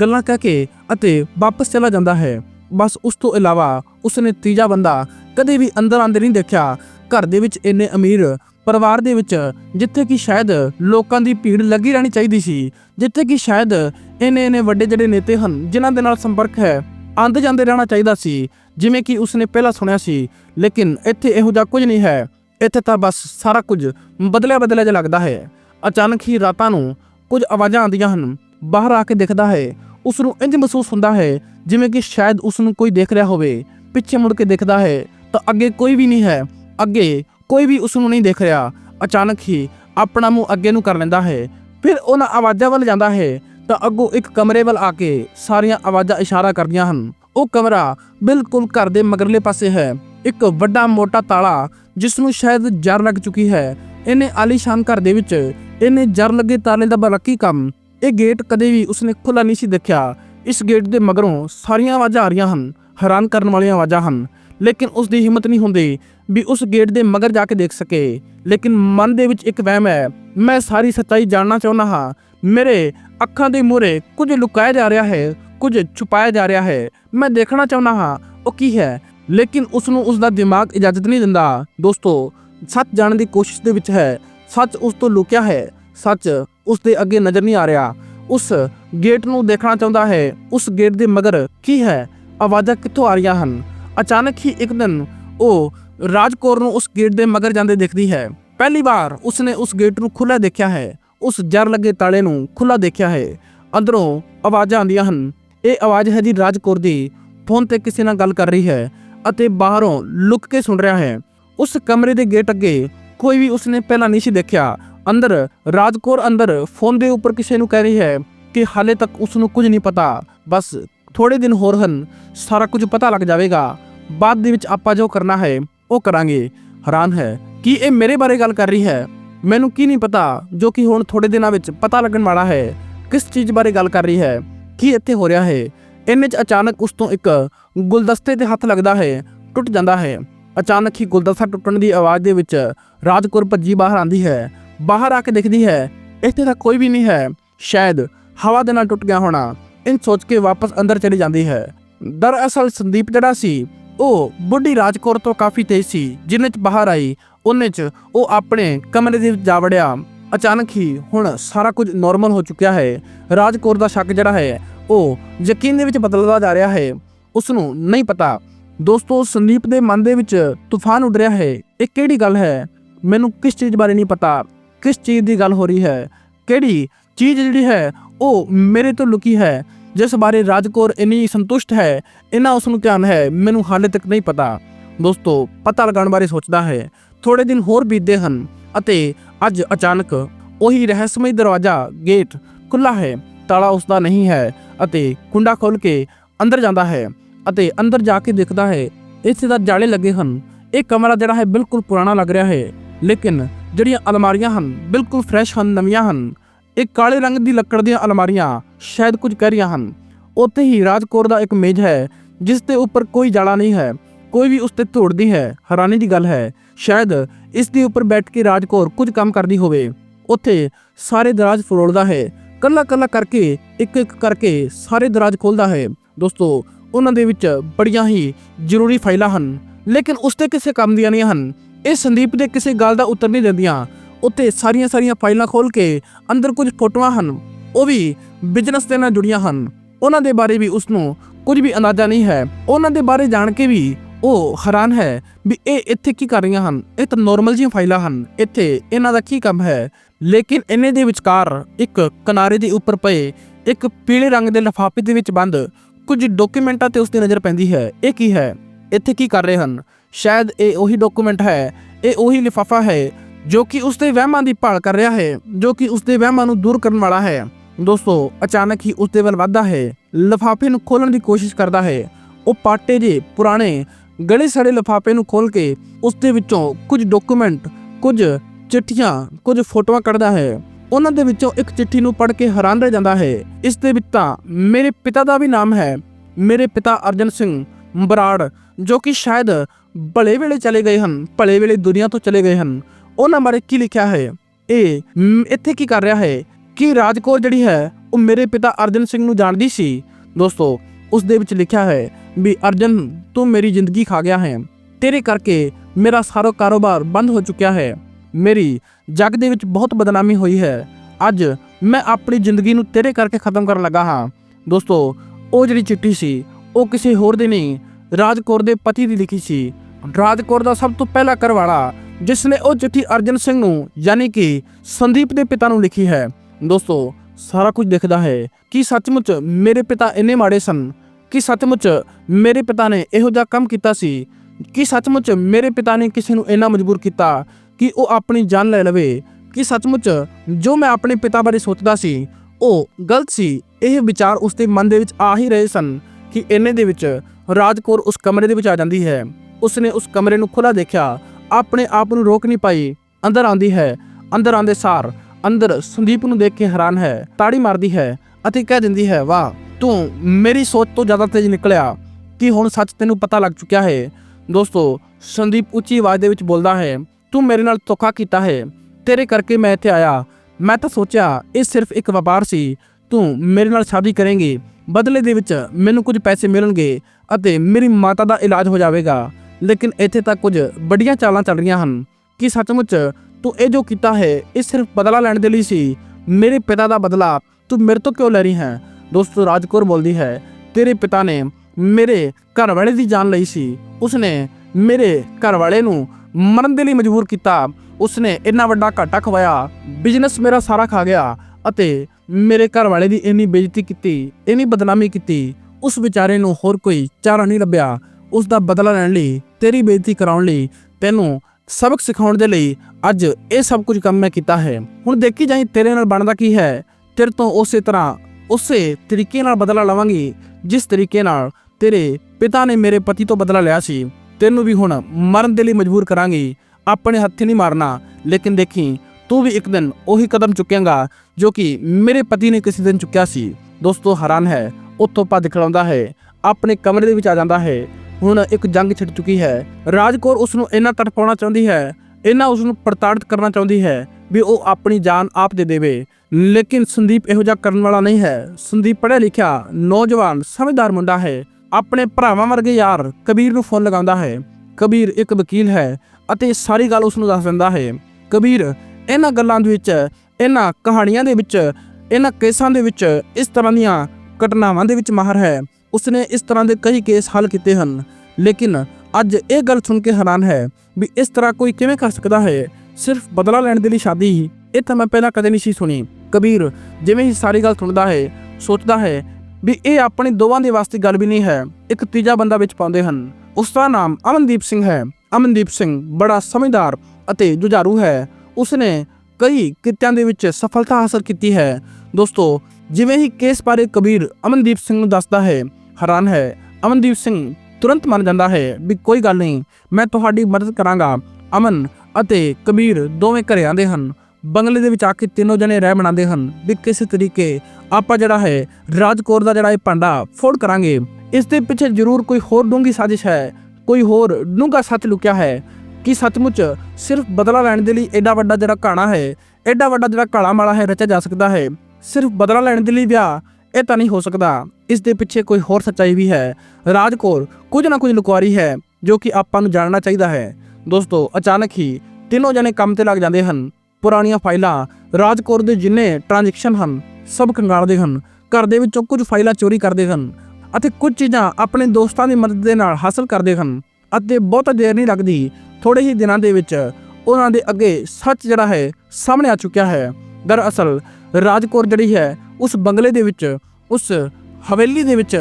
ਗੱਲਾਂ ਕਹਿ ਕੇ ਅਤੇ ਵਾਪਸ ਚਲਾ ਜਾਂਦਾ ਹੈ। ਬਸ ਉਸ ਤੋਂ ਇਲਾਵਾ ਉਸਨੇ ਤੀਜਾ ਬੰਦਾ ਕਦੇ ਵੀ ਅੰਦਰ ਆਂਦੇ ਨਹੀਂ ਦੇਖਿਆ। ਘਰ ਦੇ ਵਿੱਚ ਇੰਨੇ ਅਮੀਰ ਪਰਿਵਾਰ ਦੇ ਵਿੱਚ ਜਿੱਥੇ ਕਿ ਸ਼ਾਇਦ ਲੋਕਾਂ ਦੀ ਭੀੜ ਲੱਗੀ ਰਹਿਣੀ ਚਾਹੀਦੀ ਸੀ, ਜਿੱਥੇ ਕਿ ਸ਼ਾਇਦ ਇੰਨੇ ਇੰਨੇ ਵੱਡੇ ਜਿਹੜੇ ਨੇਤੇ ਹਨ, ਜਿਨ੍ਹਾਂ ਦੇ ਨਾਲ ਸੰਪਰਕ ਹੈ। ਆਂਦੇ ਜਾਂਦੇ ਰਹਿਣਾ ਚਾਹੀਦਾ ਸੀ, ਜਿਵੇਂ ਕਿ ਉਸਨੇ ਪਹਿਲਾਂ ਸੁਣਿਆ ਸੀ। ਲੇਕਿਨ ਇੱਥੇ ਇਹੋ ਜਿਹਾ ਕੁਝ ਨਹੀਂ ਹੈ। ਇੱਥੇ ਤਾਂ ਬਸ ਸਾਰਾ ਕੁਝ ਬਦਲਿਆ ਬਦਲਿਆ ਜਿਹਾ ਲੱਗਦਾ ਹੈ। ਅਚਾਨਕ ਹੀ ਰਾਤਾਂ ਨੂੰ ਕੁਝ ਆਵਾਜ਼ਾਂ ਆਉਂਦੀਆਂ ਹਨ। ਬਾਹਰ ਆ ਕੇ ਦੇਖਦਾ ਹੈ। ਉਸ ਨੂੰ ਇੰਜ ਮਹਿਸੂਸ ਹੁੰਦਾ ਹੈ, ਜਿਵੇਂ ਕਿ ਸ਼ਾਇਦ ਉਸ ਨੂੰ ਕੋਈ ਦੇਖ ਰਿਹਾ ਹੋਵੇ। ਪਿੱਛੇ ਮੁੜ ਕੇ ਦੇਖਦਾ ਹੈ, ਤਾਂ ਅੱਗੇ ਕੋਈ ਵੀ ਨਹੀਂ ਹੈ। ਅੱਗੇ ਕੋਈ ਵੀ ਉਸ ਨੂੰ ਨਹੀਂ ਦੇਖ ਰਿਹਾ। ਅਚਾਨਕ ਹੀ ਆਪਣਾ ਮੂੰਹ ਅੱਗੇ ਨੂੰ ਕਰ ਲੈਂਦਾ ਹੈ। ਫਿਰ ਉਹਨਾਂ ਆਵਾਜ਼ਾਂ ਵੱਲ ਜਾਂਦਾ ਹੈ। ਤਾਂ ਅੱਗੋਂ ਇੱਕ ਕਮਰੇ ਵੱਲ ਆ ਕੇ ਸਾਰੀਆਂ ਆਵਾਜ਼ਾਂ ਇਸ਼ਾਰਾ ਕਰਦੀਆਂ ਹਨ। ਉਹ ਕਮਰਾ ਬਿਲਕੁਲ ਘਰ ਦੇ ਮਗਰਲੇ ਪਾਸੇ ਹੈ। ਇੱਕ ਵੱਡਾ ਮੋਟਾ ਤਾਲਾ ਜਿਸ ਨੂੰ ਸ਼ਾਇਦ ਜਰ ਲੱਗ ਚੁੱਕੀ ਹੈ। ਇਹਨੇ ਆਲੀਸ਼ਾਨ ਘਰ ਦੇ ਵਿੱਚ ਇਹਨੇ ਜਰ ਲੱਗੇ ਤਾਲੇ ਦਾ ਬਲਕੀ ਕੰਮ। ਇਹ ਗੇਟ ਕਦੇ ਵੀ ਉਸਨੇ ਖੁੱਲਾ ਨਹੀਂ ਸੀ ਦੇਖਿਆ। ਇਸ ਗੇਟ ਦੇ ਮਗਰੋਂ ਸਾਰੀਆਂ ਆਵਾਜ਼ਾਂ ਆ ਰਹੀਆਂ ਹਨ। ਹੈਰਾਨ ਕਰਨ ਵਾਲੀਆਂ ਆਵਾਜ਼ਾਂ ਹਨ। ਲੇਕਿਨ ਉਸ ਦੀ ਹਿੰਮਤ ਨਹੀਂ ਹੁੰਦੀ ਵੀ ਉਸ ਗੇਟ ਦੇ ਮਗਰ ਜਾ ਕੇ ਦੇਖ ਸਕੇ। ਲੇਕਿਨ ਮਨ ਦੇ ਵਿੱਚ ਇੱਕ ਵਹਿਮ ਹੈ, ਮੈਂ ਸਾਰੀ ਸੱਚਾਈ ਜਾਣਨਾ ਚਾਹੁੰਦਾ ਹਾਂ। ਮੇਰੇ ਅੱਖਾਂ ਦੇ ਮੂਹਰੇ ਕੁਝ ਲੁਕਾਇਆ ਜਾ ਰਿਹਾ ਹੈ, ਕੁਝ ਛੁਪਾਇਆ ਜਾ ਰਿਹਾ ਹੈ। ਮੈਂ ਦੇਖਣਾ ਚਾਹੁੰਦਾ ਹਾਂ, ਉਹ ਕੀ ਹੈ? ਲੇਕਿਨ ਉਸ ਨੂੰ ਉਸ ਦਾ ਦਿਮਾਗ ਇਜਾਜ਼ਤ ਨਹੀਂ ਦਿੰਦਾ। ਦੋਸਤੋ, ਸੱਚ ਜਾਣਨ ਦੀ ਕੋਸ਼ਿਸ਼ ਦੇ ਵਿੱਚ ਹੈ। ਸੱਚ ਉਸ ਤੋਂ ਲੁਕਿਆ ਹੈ। ਸੱਚ ਉਸ ਦੇ ਅੱਗੇ ਨਜ਼ਰ ਨਹੀਂ ਆ ਰਿਹਾ। ਉਸ ਗੇਟ ਨੂੰ ਦੇਖਣਾ ਚਾਹੁੰਦਾ ਹੈ। ਉਸ ਗੇਟ ਦੇ ਮਗਰ ਕੀ ਹੈ? ਆਵਾਜ਼ਾਂ ਕਿੱਥੋਂ ਆ ਰਹੀਆਂ ਹਨ? ਅਚਾਨਕ ਹੀ ਇੱਕ ਦਿਨ ਉਹ ਰਾਜਕੌਰ ਨੂੰ ਉਸ ਗੇਟ ਦੇ ਮਗਰ ਜਾਂਦੇ ਦੇਖਦੀ ਹੈ। ਪਹਿਲੀ ਵਾਰ ਉਸਨੇ ਉਸ ਗੇਟ ਨੂੰ ਖੁੱਲਾ ਦੇਖਿਆ ਹੈ। ਉਸ ਜਰ ਲੱਗੇ ਤਾਲੇ ਨੂੰ ਖੁੱਲਾ ਦੇਖਿਆ ਹੈ। ਅੰਦਰੋਂ ਆਵਾਜ਼ਾਂ ਆਉਂਦੀਆਂ ਹਨ। ਇਹ ਆਵਾਜ਼ ਹੈ ਜੀ ਰਾਜਕੌਰ ਦੀ। ਫੋਨ ਤੇ ਕਿਸੇ ਨਾਲ ਗੱਲ ਕਰ ਰਹੀ ਹੈ ਅਤੇ ਬਾਹਰੋਂ ਲੁੱਕ ਕੇ ਸੁਣ ਰਿਹਾ ਹੈ। ਉਸ ਕਮਰੇ ਦੇ ਗੇਟ ਅੱਗੇ ਕੋਈ ਵੀ ਉਸਨੇ ਪਹਿਲਾਂ ਨਹੀਂ ਸੀ ਦੇਖਿਆ। ਅੰਦਰ, ਰਾਜਕੌਰ ਅੰਦਰ ਫੋਨ ਦੇ ਉੱਪਰ ਕਿਸੇ ਨੂੰ ਕਹਿ ਰਹੀ ਹੈ ਕਿ ਹਾਲੇ ਤੱਕ ਉਸ ਨੂੰ ਕੁਝ ਨਹੀਂ ਪਤਾ। ਬਸ ਥੋੜੇ ਦਿਨ ਹੋਰ ਹਨ, ਸਾਰਾ ਕੁਝ ਪਤਾ ਲੱਗ ਜਾਵੇਗਾ। ਬਾਅਦ ਦੇ ਵਿੱਚ ਆਪਾਂ ਜੋ ਕਰਨਾ ਹੈ, ਉਹ ਕਰਾਂਗੇ। ਹੈਰਾਨ ਹੈ ਕਿ ਇਹ ਮੇਰੇ ਬਾਰੇ ਗੱਲ ਕਰ ਰਹੀ ਹੈ। ਮੈਨੂੰ ਕੀ ਨਹੀਂ ਪਤਾ ਜੋ ਕਿ ਹੁਣ ਥੋੜੇ ਦਿਨਾਂ ਵਿੱਚ ਪਤਾ ਲੱਗਣ ਵਾਲਾ ਹੈ, ਕਿਸ ਚੀਜ਼ ਬਾਰੇ ਗੱਲ ਕਰ ਰਹੀ ਹੈ, ਕੀ ਇੱਥੇ ਹੋ ਰਿਹਾ ਹੈ। ਇੰਨੇ 'ਚ ਅਚਾਨਕ ਉਸ ਤੋਂ ਇੱਕ ਗੁਲਦਸਤੇ ਤੇ ਹੱਥ ਲੱਗਦਾ ਹੈ, ਟੁੱਟ ਜਾਂਦਾ ਹੈ। ਅਚਾਨਕ ਹੀ ਗੁਲਦਸਤਾ ਟੁੱਟਣ ਦੀ ਆਵਾਜ਼ ਦੇ ਵਿੱਚ ਰਾਜਕੌਰ ਭੱਜੀ ਬਾਹਰ ਆਂਦੀ ਹੈ। ਬਾਹਰ ਆ ਕੇ ਦੇਖਦੀ ਹੈ, ਇੱਥੇ ਤਾਂ ਕੋਈ ਵੀ ਨਹੀਂ ਹੈ। ਸ਼ਾਇਦ ਹਵਾ ਦੇ ਨਾਲ ਟੁੱਟ ਗਿਆ ਹੋਣਾ। ਇਨ ਸੋਚ ਕੇ ਵਾਪਸ ਅੰਦਰ ਚਲੀ ਜਾਂਦੀ ਹੈ। ਦਰਅਸਲ ਸੰਦੀਪ ਜਿਹੜਾ ਸੀ ਉਹ ਬੁੱਢੀ ਰਾਜਕੌਰ ਤੋਂ ਕਾਫੀ ਤੇਜ਼ ਸੀ, ਜਿੰਨੇ ਚ ਬਾਹਰ ਆਈ, ਉਹਨੇ ਚ ਉਹ ਆਪਣੇ ਕਮਰੇ ਦੇ ਵਿੱਚ ਜਾ ਵੜਿਆ। ਅਚਾਨਕ ਹੀ ਹੁਣ ਸਾਰਾ ਕੁਝ ਨਾਰਮਲ ਹੋ ਚੁੱਕਿਆ ਹੈ। ਰਾਜਕੌਰ ਦਾ ਸ਼ੱਕ ਜਿਹੜਾ ਹੈ, ਉਹ ਯਕੀਨ ਦੇ ਵਿੱਚ ਬਦਲਦਾ ਜਾ ਰਿਹਾ ਹੈ। ਉਸ ਨੂੰ ਨਹੀਂ ਪਤਾ। ਦੋਸਤੋ, ਸੰਦੀਪ ਦੇ ਮਨ ਦੇ ਵਿੱਚ ਤੂਫਾਨ ਉੱਡ ਰਿਹਾ ਹੈ। ਇਹ ਕਿਹੜੀ ਗੱਲ ਹੈ? ਮੈਨੂੰ ਕਿਸ ਚੀਜ਼ ਬਾਰੇ ਨਹੀਂ ਪਤਾ। ਕਿਸ ਚੀਜ਼ ਦੀ ਗੱਲ ਹੋ ਰਹੀ ਹੈ? ਕਿਹੜੀ ਚੀਜ਼ ਜਿਹੜੀ ਹੈ, ਉਹ ਮੇਰੇ ਤੋਂ ਲੁਕੀ ਹੈ? ਜਿਸ ਬਾਰੇ ਰਾਜਕੌਰ ਇੰਨੀ ਸੰਤੁਸ਼ਟ ਹੈ, ਇੰਨਾ ਉਸ ਨੂੰ ਧਿਆਨ ਹੈ, ਮੈਨੂੰ ਹਾਲੇ ਤੱਕ ਨਹੀਂ ਪਤਾ। ਦੋਸਤੋ, ਪਤਾ ਲਗਾਉਣ ਬਾਰੇ ਸੋਚਦਾ ਹੈ। ਥੋੜੇ ਦਿਨ ਹੋਰ ਬੀਤਦੇ ਹਨ ਅਤੇ ਅੱਜ ਅਚਾਨਕ ਉਹੀ ਰਹੱਸਮਈ ਦਰਵਾਜ਼ਾ ਗੇਟ ਖੁੱਲਾ ਹੈ, ਤਾਲਾ ਉਸ ਦਾ ਨਹੀਂ ਹੈ ਅਤੇ ਕੁੰਡਾ ਖੋਲ ਕੇ ਅੰਦਰ ਜਾਂਦਾ ਹੈ ਅਤੇ ਅੰਦਰ ਜਾ ਕੇ ਦੇਖਦਾ ਹੈ, ਇੱਥੇ ਤਾਂ ਜਾਲੇ ਲੱਗੇ ਹਨ। ਇਹ ਕਮਰਾ ਜਿਹੜਾ ਹੈ ਬਿਲਕੁਲ ਪੁਰਾਣਾ ਲੱਗ ਰਿਹਾ ਹੈ, ਲੇਕਿਨ ਜਿਹੜੀਆਂ ਅਲਮਾਰੀਆਂ ਹਨ ਬਿਲਕੁਲ ਫਰੈਸ਼ ਹਨ, ਨਵੀਆਂ ਹਨ। ਇਹ ਕਾਲੇ ਰੰਗ ਦੀ ਲੱਕੜ ਦੀਆਂ ਅਲਮਾਰੀਆਂ ਸ਼ਾਇਦ ਕੁਝ ਕਹਿ ਰਹੀਆਂ ਹਨ। ਉੱਥੇ ਹੀ ਰਾਜਕੌਰ ਦਾ ਇੱਕ ਮੇਜ਼ ਹੈ, ਜਿਸ ਦੇ ਉੱਪਰ ਕੋਈ ਜਾਲਾ ਨਹੀਂ ਹੈ, ਕੋਈ ਵੀ ਉਸ ਤੇ ਧੋੜਦੀ ਹੈ, ਹੈਰਾਨੀ ਦੀ ਗੱਲ ਹੈ। ਸ਼ਾਇਦ ਇਸ ਦੇ ਉੱਪਰ ਬੈਠ ਕੇ ਰਾਜਕੌਰ ਕੁਝ ਕੰਮ ਕਰਦੀ ਹੋਵੇ। ਉੱਥੇ ਸਾਰੇ ਦਰਾਜ ਫਰੋਲਦਾ ਹੈ, ਕੱਲਾ ਕੱਲਾ ਕਰਕੇ, ਇੱਕ ਇੱਕ ਕਰਕੇ ਸਾਰੇ ਦਰਾਜ ਖੋਲਦਾ ਹੈ। ਦੋਸਤੋ, ਉਹਨਾਂ ਦੇ ਵਿੱਚ ਬੜੀਆਂ ਹੀ ਜ਼ਰੂਰੀ ਫਾਈਲਾਂ ਹਨ, ਲੇਕਿਨ ਉਸ ਤੇ ਕਿਸੇ ਕੰਮ ਦੀਆਂ ਨਹੀਂ ਹਨ। ਇਹ ਸੰਦੀਪ ਦੇ ਕਿਸੇ ਗੱਲ ਦਾ ਉੱਤਰ ਨਹੀਂ ਦਿੰਦੀਆਂ। ਉੱਥੇ ਸਾਰੀਆਂ ਸਾਰੀਆਂ ਫਾਈਲਾਂ ਖੋਲ ਕੇ ਅੰਦਰ ਕੁਝ ਫੋਟੋਆਂ ਹਨ, ਉਹ ਵੀ ਬਿਜ਼ਨਸ ਦੇ ਨਾਲ ਜੁੜੀਆਂ ਹਨ। ਉਹਨਾਂ ਦੇ ਬਾਰੇ ਵੀ ਉਸ ਨੂੰ ਕੁਝ ਵੀ ਅੰਦਾਜ਼ਾ ਨਹੀਂ ਹੈ। ਉਹਨਾਂ ਦੇ ਬਾਰੇ ਜਾਣ ਕੇ ਵੀ ਉਹ ਹੈਰਾਨ ਹੈ ਵੀ ਇਹ ਇੱਥੇ ਕੀ ਕਰ ਰਹੀਆਂ ਹਨ। ਇਹ ਤਾਂ ਨਾਰਮਲ ਜਿਹੀਆਂ ਫਾਈਲਾਂ ਹਨ। ਇੱਥੇ ਇਹਨਾਂ ਦਾ ਕੀ ਕੰਮ ਹੈ? ਲੇਕਿਨ ਇਹਨੇ ਦੇ ਵਿਚਕਾਰ ਇੱਕ ਕਿਨਾਰੇ ਦੇ ਉੱਪਰ ਪਏ ਇੱਕ ਪੀਲੇ ਰੰਗ ਦੇ ਲਿਫਾਫੇ ਦੇ ਵਿੱਚ ਬੰਦ ਕੁਝ ਡਾਕੂਮੈਂਟਾਂ ਤੇ ਉਸ ਦੀ ਨਜ਼ਰ ਪੈਂਦੀ ਹੈ। ਇਹ ਕੀ ਹੈ? ਇੱਥੇ ਕੀ ਕਰ ਰਹੇ ਹਨ? ਸ਼ਾਇਦ ਇਹ ਉਹੀ ਡਾਕੂਮੈਂਟ ਹੈ, ਇਹ ਉਹੀ ਲਿਫਾਫਾ ਹੈ ਜੋ ਕਿ ਉਸ ਦੇ ਵਹਿਮਾਂ ਦੀ ਭਾਲ ਕਰ ਰਿਹਾ ਹੈ, ਜੋ ਕਿ ਉਸ ਦੇ ਵਹਿਮਾਂ ਨੂੰ ਦੂਰ ਕਰਨ ਵਾਲਾ ਹੈ। ਦੋਸਤੋ, ਅਚਾਨਕ ਹੀ ਉਸ ਦੇ ਵੱਲ ਵੱਧਦਾ ਹੈ, ਲਿਫਾਫੇ ਨੂੰ ਖੋਲਣ ਦੀ ਕੋਸ਼ਿਸ਼ ਕਰਦਾ ਹੈ। ਉਹ ਪਾਟੇ ਜੇ ਪੁਰਾਣੇ ਗਲੇ ਸੜੇ ਲਿਫਾਫੇ ਨੂੰ ਖੋਲ ਕੇ ਉਸ ਦੇ ਵਿੱਚੋਂ ਕੁਝ ਡਾਕੂਮੈਂਟ, ਕੁਝ ਚਿੱਠੀਆਂ, ਕੁਝ ਫੋਟੋਆਂ ਕੱਢਦਾ ਹੈ। ਉਹਨਾਂ ਦੇ ਵਿੱਚੋਂ ਇੱਕ ਚਿੱਠੀ ਨੂੰ ਪੜ੍ਹ ਕੇ ਹੈਰਾਨ ਰਹਿ ਜਾਂਦਾ ਹੈ। ਇਸ ਦੇ ਵਿੱਚ ਤਾਂ ਮੇਰੇ ਪਿਤਾ ਦਾ ਵੀ ਨਾਮ ਹੈ। ਮੇਰੇ ਪਿਤਾ ਅਰਜਨ ਸਿੰਘ ਬਰਾੜ, ਜੋ ਕਿ ਸ਼ਾਇਦ ਭਲੇ ਵੇਲੇ ਚਲੇ ਗਏ ਹਨ, ਭਲੇ ਵੇਲੇ ਦੁਨੀਆ ਤੋਂ ਚਲੇ ਗਏ ਹਨ। ਉਹਨਾਂ ਬਾਰੇ ਕੀ ਲਿਖਿਆ ਹੈ? ਇਹ ਇੱਥੇ ਕੀ ਕਰ ਰਿਹਾ ਹੈ? ਕਿ ਰਾਜਕੌਰ ਜਿਹੜੀ ਹੈ, ਉਹ ਮੇਰੇ ਪਿਤਾ ਅਰਜਨ ਸਿੰਘ ਨੂੰ ਜਾਣਦੀ ਸੀ? ਦੋਸਤੋ, ਉਸ ਦੇ ਵਿੱਚ ਲਿਖਿਆ ਹੈ ਵੀ, ਅਰਜਨ, ਤੂੰ ਮੇਰੀ ਜ਼ਿੰਦਗੀ ਖਾ ਗਿਆ ਹੈ। ਤੇਰੇ ਕਰਕੇ ਮੇਰਾ ਸਾਰਾ ਕਾਰੋਬਾਰ ਬੰਦ ਹੋ ਚੁੱਕਿਆ ਹੈ। ਮੇਰੀ ਜੱਗ ਦੇ ਵਿੱਚ ਬਹੁਤ ਬਦਨਾਮੀ ਹੋਈ ਹੈ। ਅੱਜ ਮੈਂ ਆਪਣੀ ਜ਼ਿੰਦਗੀ ਨੂੰ ਤੇਰੇ ਕਰਕੇ ਖਤਮ ਕਰਨ ਲੱਗਾ ਹਾਂ। ਦੋਸਤੋ, ਉਹ ਜਿਹੜੀ ਚਿੱਠੀ ਸੀ, ਉਹ ਕਿਸੇ ਹੋਰ ਦੀ ਨਹੀਂ, ਰਾਜਕੌਰ ਦੇ ਪਤੀ ਦੀ ਲਿਖੀ ਸੀ। ਰਾਜਕੌਰ ਦਾ ਸਭ ਤੋਂ ਪਹਿਲਾ ਘਰਵਾਲਾ ਜਿਸ ਨੇ ਉਹ ਚਿੱਠੀ ਅਰਜਨ ਸਿੰਘ ਨੂੰ, ਯਾਨੀ ਕਿ ਸੰਦੀਪ ਦੇ ਪਿਤਾ ਨੂੰ ਲਿਖੀ ਹੈ। ਦੋਸਤੋ, ਸਾਰਾ ਕੁਝ ਦਿਖਦਾ ਹੈ ਕਿ ਸੱਚਮੁੱਚ ਮੇਰੇ ਪਿਤਾ ਇੰਨੇ ਮਾੜੇ ਸਨ, ਕਿ ਸੱਚਮੁੱਚ ਮੇਰੇ ਪਿਤਾ ਨੇ ਇਹੋ ਜਿਹਾ ਕੰਮ ਕੀਤਾ ਸੀ, ਕਿ ਸੱਚਮੁੱਚ ਮੇਰੇ ਪਿਤਾ ਨੇ ਕਿਸੇ ਨੂੰ ਇੰਨਾ ਮਜਬੂਰ ਕੀਤਾ ਕਿ ਉਹ ਆਪਣੀ ਜਾਨ ਲੈ ਲਵੇ, ਕਿ ਸੱਚਮੁੱਚ ਜੋ ਮੈਂ ਆਪਣੇ ਪਿਤਾ ਬਾਰੇ ਸੋਚਦਾ ਸੀ, ਉਹ ਗਲਤ ਸੀ। ਇਹ ਵਿਚਾਰ ਉਸਦੇ ਮਨ ਦੇ ਵਿੱਚ ਆ ਹੀ ਰਹੇ ਸਨ ਕਿ ਇੰਨੇ ਦੇ ਵਿੱਚ ਰਾਜਕੌਰ ਉਸ ਕਮਰੇ ਦੇ ਵਿੱਚ ਆ ਜਾਂਦੀ ਹੈ। ਉਸਨੇ ਉਸ ਕਮਰੇ ਨੂੰ ਖੁੱਲਾ ਦੇਖਿਆ ਆਪਣੇ ਆਪ ਨੂੰ ਰੋਕ ਨਹੀਂ ਪਾਈ। ਅੰਦਰ ਆਉਂਦੀ ਹੈ, ਅੰਦਰ ਆਂਦੇ ਸਾਰ, ਅੰਦਰ ਸੰਦੀਪ ਨੂੰ ਦੇਖ ਕੇ ਹੈਰਾਨ ਹੈ, ਤਾੜੀ ਮਾਰਦੀ ਹੈ ਅਤੇ ਕਹਿ ਦਿੰਦੀ ਹੈ, ਵਾਹ, ਤੂੰ ਮੇਰੀ ਸੋਚ ਤੋਂ ਜ਼ਿਆਦਾ ਤੇਜ਼ ਨਿਕਲਿਆ ਕਿ ਹੁਣ ਸੱਚ ਤੈਨੂੰ ਪਤਾ ਲੱਗ ਚੁੱਕਿਆ ਹੈ। ਦੋਸਤੋ, ਸੰਦੀਪ ਉੱਚੀ ਆਵਾਜ਼ ਦੇ ਵਿੱਚ ਬੋਲਦਾ ਹੈ, ਤੂੰ ਮੇਰੇ ਨਾਲ ਧੋਖਾ ਕੀਤਾ ਹੈ। ਤੇਰੇ ਕਰਕੇ ਮੈਂ ਇੱਥੇ ਆਇਆ। ਮੈਂ ਤਾਂ ਸੋਚਿਆ, ਇਹ ਸਿਰਫ ਇੱਕ ਵਪਾਰ ਸੀ। ਤੂੰ ਮੇਰੇ ਨਾਲ ਸ਼ਾਦੀ ਕਰੇਂਗੀ। ਬਦਲੇ ਦੇ ਵਿੱਚ ਮੈਨੂੰ ਕੁਝ ਪੈਸੇ ਮਿਲਣਗੇ ਅਤੇ ਮੇਰੀ ਮਾਤਾ ਦਾ ਇਲਾਜ ਹੋ ਜਾਵੇਗਾ। ਲੇਕਿਨ ਇੱਥੇ ਤਾਂ ਕੁਝ ਵੱਡੀਆਂ ਚਾਲਾਂ ਚੱਲ ਰਹੀਆਂ ਹਨ ਕਿ ਸੱਚਮੁੱਚ ਤੂੰ ਇਹ ਜੋ ਕੀਤਾ ਹੈ, ਇਹ ਸਿਰਫ ਬਦਲਾ ਲੈਣ ਦੇ ਲਈ ਸੀ। ਮੇਰੇ ਪਿਤਾ ਦਾ ਬਦਲਾ ਤੂੰ ਮੇਰੇ ਤੋਂ ਕਿਉਂ ਲੈ ਰਹੀ ਹੈ? ਦੋਸਤੋ, ਰਾਜਕੌਰ ਬੋਲਦੀ ਹੈ, ਤੇਰੇ ਪਿਤਾ ਨੇ ਮੇਰੇ ਘਰ ਵਾਲੇ ਦੀ ਜਾਨ ਲਈ ਸੀ। ਉਸਨੇ ਮੇਰੇ ਘਰ ਵਾਲੇ ਨੂੰ ਮਰਨ ਦੇ ਲਈ ਮਜਬੂਰ ਕੀਤਾ। ਉਸਨੇ ਇੰਨਾ ਵੱਡਾ ਘਾਟਾ ਖਵਾਇਆ। ਬਿਜ਼ਨਸ ਮੇਰਾ ਸਾਰਾ ਖਾ ਗਿਆ ਅਤੇ ਮੇਰੇ ਘਰ ਵਾਲੇ ਦੀ ਇੰਨੀ ਬੇਇੱਜ਼ਤੀ ਕੀਤੀ, ਇੰਨੀ ਬਦਨਾਮੀ ਕੀਤੀ। ਉਸ ਵਿਚਾਰੇ ਨੂੰ ਹੋਰ ਕੋਈ ਚਾਰਾ ਨਹੀਂ ਲੱਭਿਆ। ਉਸ ਦਾ ਬਦਲਾ ਲੈਣ ਲਈ, ਤੇਰੀ ਬੇਇੱਜ਼ਤੀ ਕਰਾਉਣ ਲਈ ਤੈਨੂੰ ਸਬਕ ਸਿਖਾਉਣ ਦੇ ਲਈ ਅੱਜ ਇਹ ਸਭ ਕੁਝ ਕੰਮ ਮੈਂ ਕੀਤਾ ਹੈ। ਹੁਣ ਦੇਖੀ ਜਾਈ ਤੇਰੇ ਨਾਲ ਬਣਦਾ ਕੀ ਹੈ। ਤੇਰੇ ਤੋਂ ਉਸੇ ਤਰ੍ਹਾਂ, ਉਸੇ ਤਰੀਕੇ ਨਾਲ ਬਦਲਾ ਲਵਾਂਗੀ, ਜਿਸ ਤਰੀਕੇ ਨਾਲ ਤੇਰੇ ਪਿਤਾ ਨੇ ਮੇਰੇ ਪਤੀ ਤੋਂ ਬਦਲਾ ਲਿਆ ਸੀ। ਤੈਨੂੰ ਵੀ ਹੁਣ ਮਰਨ ਦੇ ਲਈ ਮਜਬੂਰ ਕਰਾਂਗੀ। ਆਪਣੇ ਹੱਥੀ ਨਹੀਂ ਮਾਰਨਾ, ਲੇਕਿਨ ਦੇਖੀ, ਤੂੰ ਵੀ ਇੱਕ ਦਿਨ ਉਹੀ ਕਦਮ ਚੁੱਕੇਂਗਾ ਜੋ ਕਿ ਮੇਰੇ ਪਤੀ ਨੇ ਕਿਸੇ ਦਿਨ ਚੁੱਕਿਆ ਸੀ। ਦੋਸਤੋ, ਹੈਰਾਨ ਹੈ, ਉੱਥੋਂ ਭੱਜ ਖਲਾਉਂਦਾ ਹੈ, ਆਪਣੇ ਕਮਰੇ ਦੇ ਵਿੱਚ ਆ ਜਾਂਦਾ ਹੈ। ਹੁਣ ਇੱਕ ਜੰਗ ਛਿੜ ਚੁੱਕੀ ਹੈ। ਰਾਜਕੌਰ ਉਸ ਨੂੰ ਇੰਨਾ ਤੜਪਾਉਣਾ ਚਾਹੁੰਦੀ ਹੈ, ਇੰਨਾ ਉਸ ਨੂੰ ਪ੍ਰਤਾੜਿਤ ਕਰਨਾ ਚਾਹੁੰਦੀ ਹੈ ਵੀ ਉਹ ਆਪਣੀ ਜਾਨ ਆਪ ਦੇ ਦੇਵੇ। ਲੇਕਿਨ ਸੰਦੀਪ ਇਹੋ ਜਿਹਾ ਕਰਨ ਵਾਲਾ ਨਹੀਂ ਹੈ। ਸੰਦੀਪ ਪੜ੍ਹਿਆ ਲਿਖਿਆ ਨੌਜਵਾਨ, ਸਮਝਦਾਰ ਮੁੰਡਾ ਹੈ। ਆਪਣੇ ਭਰਾਵਾਂ ਵਰਗੇ ਯਾਰ ਕਬੀਰ ਨੂੰ ਫੋਨ ਲਗਾਉਂਦਾ ਹੈ। ਕਬੀਰ ਇੱਕ ਵਕੀਲ ਹੈ ਅਤੇ ਸਾਰੀ ਗੱਲ ਉਸ ਨੂੰ ਦੱਸ ਦਿੰਦਾ ਹੈ। ਕਬੀਰ, ਇਹਨਾਂ ਗੱਲਾਂ ਦੇ ਵਿੱਚ, ਇਹਨਾਂ ਕਹਾਣੀਆਂ ਦੇ ਵਿੱਚ, ਇਹਨਾਂ ਕੇਸਾਂ ਦੇ ਵਿੱਚ, ਇਸ ਤਰ੍ਹਾਂ ਦੀਆਂ ਘਟਨਾਵਾਂ ਦੇ ਵਿੱਚ ਮਾਹਰ ਹੈ। ਉਸਨੇ ਇਸ ਤਰ੍ਹਾਂ ਦੇ ਕਈ ਕੇਸ ਹੱਲ ਕੀਤੇ ਹਨ। ਲੇਕਿਨ ਅੱਜ ਇਹ ਗੱਲ ਸੁਣ ਕੇ ਹੈਰਾਨ ਹੈ ਵੀ ਇਸ ਤਰ੍ਹਾਂ ਕੋਈ ਕਿਵੇਂ ਕਰ ਸਕਦਾ ਹੈ? ਸਿਰਫ ਬਦਲਾ ਲੈਣ ਦੇ ਲਈ ਸ਼ਾਦੀ ਹੀ। ਇਹ ਤਾਂ ਮੈਂ ਪਹਿਲਾਂ ਕਦੇ ਨਹੀਂ ਸੀ ਸੁਣੀ। ਕਬੀਰ ਜਿਵੇਂ ਹੀ ਸਾਰੀ ਗੱਲ ਸੁਣਦਾ ਹੈ, ਸੋਚਦਾ ਹੈ ਵੀ ਇਹ ਆਪਣੇ ਦੋਵਾਂ ਦੇ ਵਾਸਤੇ ਗੱਲ ਵੀ ਨਹੀਂ ਹੈ। ਇੱਕ ਤੀਜਾ ਬੰਦਾ ਵਿੱਚ ਪਾਉਂਦੇ ਹਨ। ਉਸ ਦਾ ਨਾਮ ਅਮਨਦੀਪ ਸਿੰਘ ਹੈ। ਅਮਨਦੀਪ ਸਿੰਘ ਬੜਾ ਸਮਝਦਾਰ ਅਤੇ ਜੁਝਾਰੂ ਹੈ। ਉਸਨੇ ਕਈ ਕਿੱਤਿਆਂ ਦੇ ਵਿੱਚ ਸਫਲਤਾ ਹਾਸਲ ਕੀਤੀ ਹੈ। ਦੋਸਤੋ, ਜਿਵੇਂ ਹੀ ਕੇਸ ਬਾਰੇ ਕਬੀਰ ਅਮਨਦੀਪ ਸਿੰਘ ਨੂੰ ਦੱਸਦਾ ਹੈ ਹੈਰਾਨ ਹੈ। ਅਮਨਦੀਪ ਸਿੰਘ, ਤੁਰੰਤ ਮੰਨ ਜਾਂਦਾ ਹੈ ਵੀ ਕੋਈ ਗੱਲ ਨਹੀਂ, ਮੈਂ ਤੁਹਾਡੀ ਮਦਦ ਕਰਾਂਗਾ। ਅਮਨ ਅਤੇ ਕਬੀਰ ਦੋਵੇਂ ਘਰੇ ਆਉਂਦੇ ਹਨ। ਬੰਗਲੇ ਦੇ ਵਿੱਚ ਆ ਕੇ ਤਿੰਨੋਂ ਜਣੇ ਰਹਿ ਬਣਾਉਂਦੇ ਹਨ ਵੀ ਕਿਸੇ ਤਰੀਕੇ ਆਪਾਂ ਜਿਹੜਾ ਹੈ, ਰਾਜਕੌਰ ਦਾ ਜਿਹੜਾ ਇਹ ਭਾਂਡਾ ਫੋੜ ਕਰਾਂਗੇ। ਇਸ ਦੇ ਪਿੱਛੇ ਜ਼ਰੂਰ ਕੋਈ ਹੋਰ ਡੂੰਗੀ ਸਾਜ਼ਿਸ਼ ਹੈ, ਕੋਈ ਹੋਰ ਡੂੰਘਾ ਸੱਚ ਲੁਕਿਆ ਹੈ ਕਿ ਸੱਚਮੁੱਚ ਸਿਰਫ ਬਦਲਾ ਲੈਣ ਦੇ ਲਈ ਐਡਾ ਵੱਡਾ ਜਿਹੜਾ ਕਾਣਾ ਹੈ, ਐਡਾ ਵੱਡਾ ਜਿਹੜਾ ਕਾਲਾ ਮਾਲਾ ਹੈ ਰਚਿਆ ਜਾ ਸਕਦਾ ਹੈ। ਸਿਰਫ ਬਦਲਾ ਲੈਣ ਦੇ ਲਈ ਵਿਆਹ ਇਹ ਤਾਂ ਨਹੀਂ ਹੋ ਸਕਦਾ। ਇਸ ਦੇ ਪਿੱਛੇ ਕੋਈ ਹੋਰ ਸੱਚਾਈ ਵੀ ਹੈ। ਰਾਜਕੌਰ ਕੁਝ ਨਾ ਕੁਝ ਲੁਕਵਾਰੀ ਹੈ, ਜੋ ਕਿ ਆਪਾਂ ਨੂੰ ਜਾਣਨਾ ਚਾਹੀਦਾ ਹੈ। ਦੋਸਤੋ, ਅਚਾਨਕ ਹੀ ਤਿੰਨੋਂ ਜਣੇ ਕੰਮ ਤੇ ਲੱਗ ਜਾਂਦੇ ਹਨ। ਪੁਰਾਣੀਆਂ ਫਾਈਲਾਂ ਰਾਜਕੌਰ ਦੇ ਜਿੰਨੇ ਟ੍ਰਾਂਜੈਕਸ਼ਨ ਹਨ, ਸਭ ਕੰਗਾਲਦੇ ਹਨ। ਘਰ ਦੇ ਵਿੱਚੋਂ ਕੁਝ ਫਾਈਲਾਂ ਚੋਰੀ ਕਰਦੇ ਹਨ ਅਤੇ ਕੁਝ ਚੀਜ਼ਾਂ ਆਪਣੇ ਦੋਸਤਾਂ ਦੀ ਮਦਦ ਦੇ ਨਾਲ ਹਾਸਲ ਕਰਦੇ ਹਨ ਅਤੇ ਬਹੁਤਾ ਦੇਰ ਨਹੀਂ ਲੱਗਦੀ ਥੋੜੇ ਹੀ ਦਿਨਾਂ ਦੇ ਵਿੱਚ ਉਹਨਾਂ ਦੇ ਅੱਗੇ ਸੱਚ ਜਿਹੜਾ ਹੈ ਸਾਹਮਣੇ ਆ ਚੁੱਕਿਆ ਹੈ। ਦਰਅਸਲ ਰਾਜਕੌਰ ਜਿਹੜੀ ਹੈ ਉਸ ਬੰਗਲੇ ਦੇ ਵਿੱਚ, ਉਸ ਹਵੇਲੀ ਦੇ ਵਿੱਚ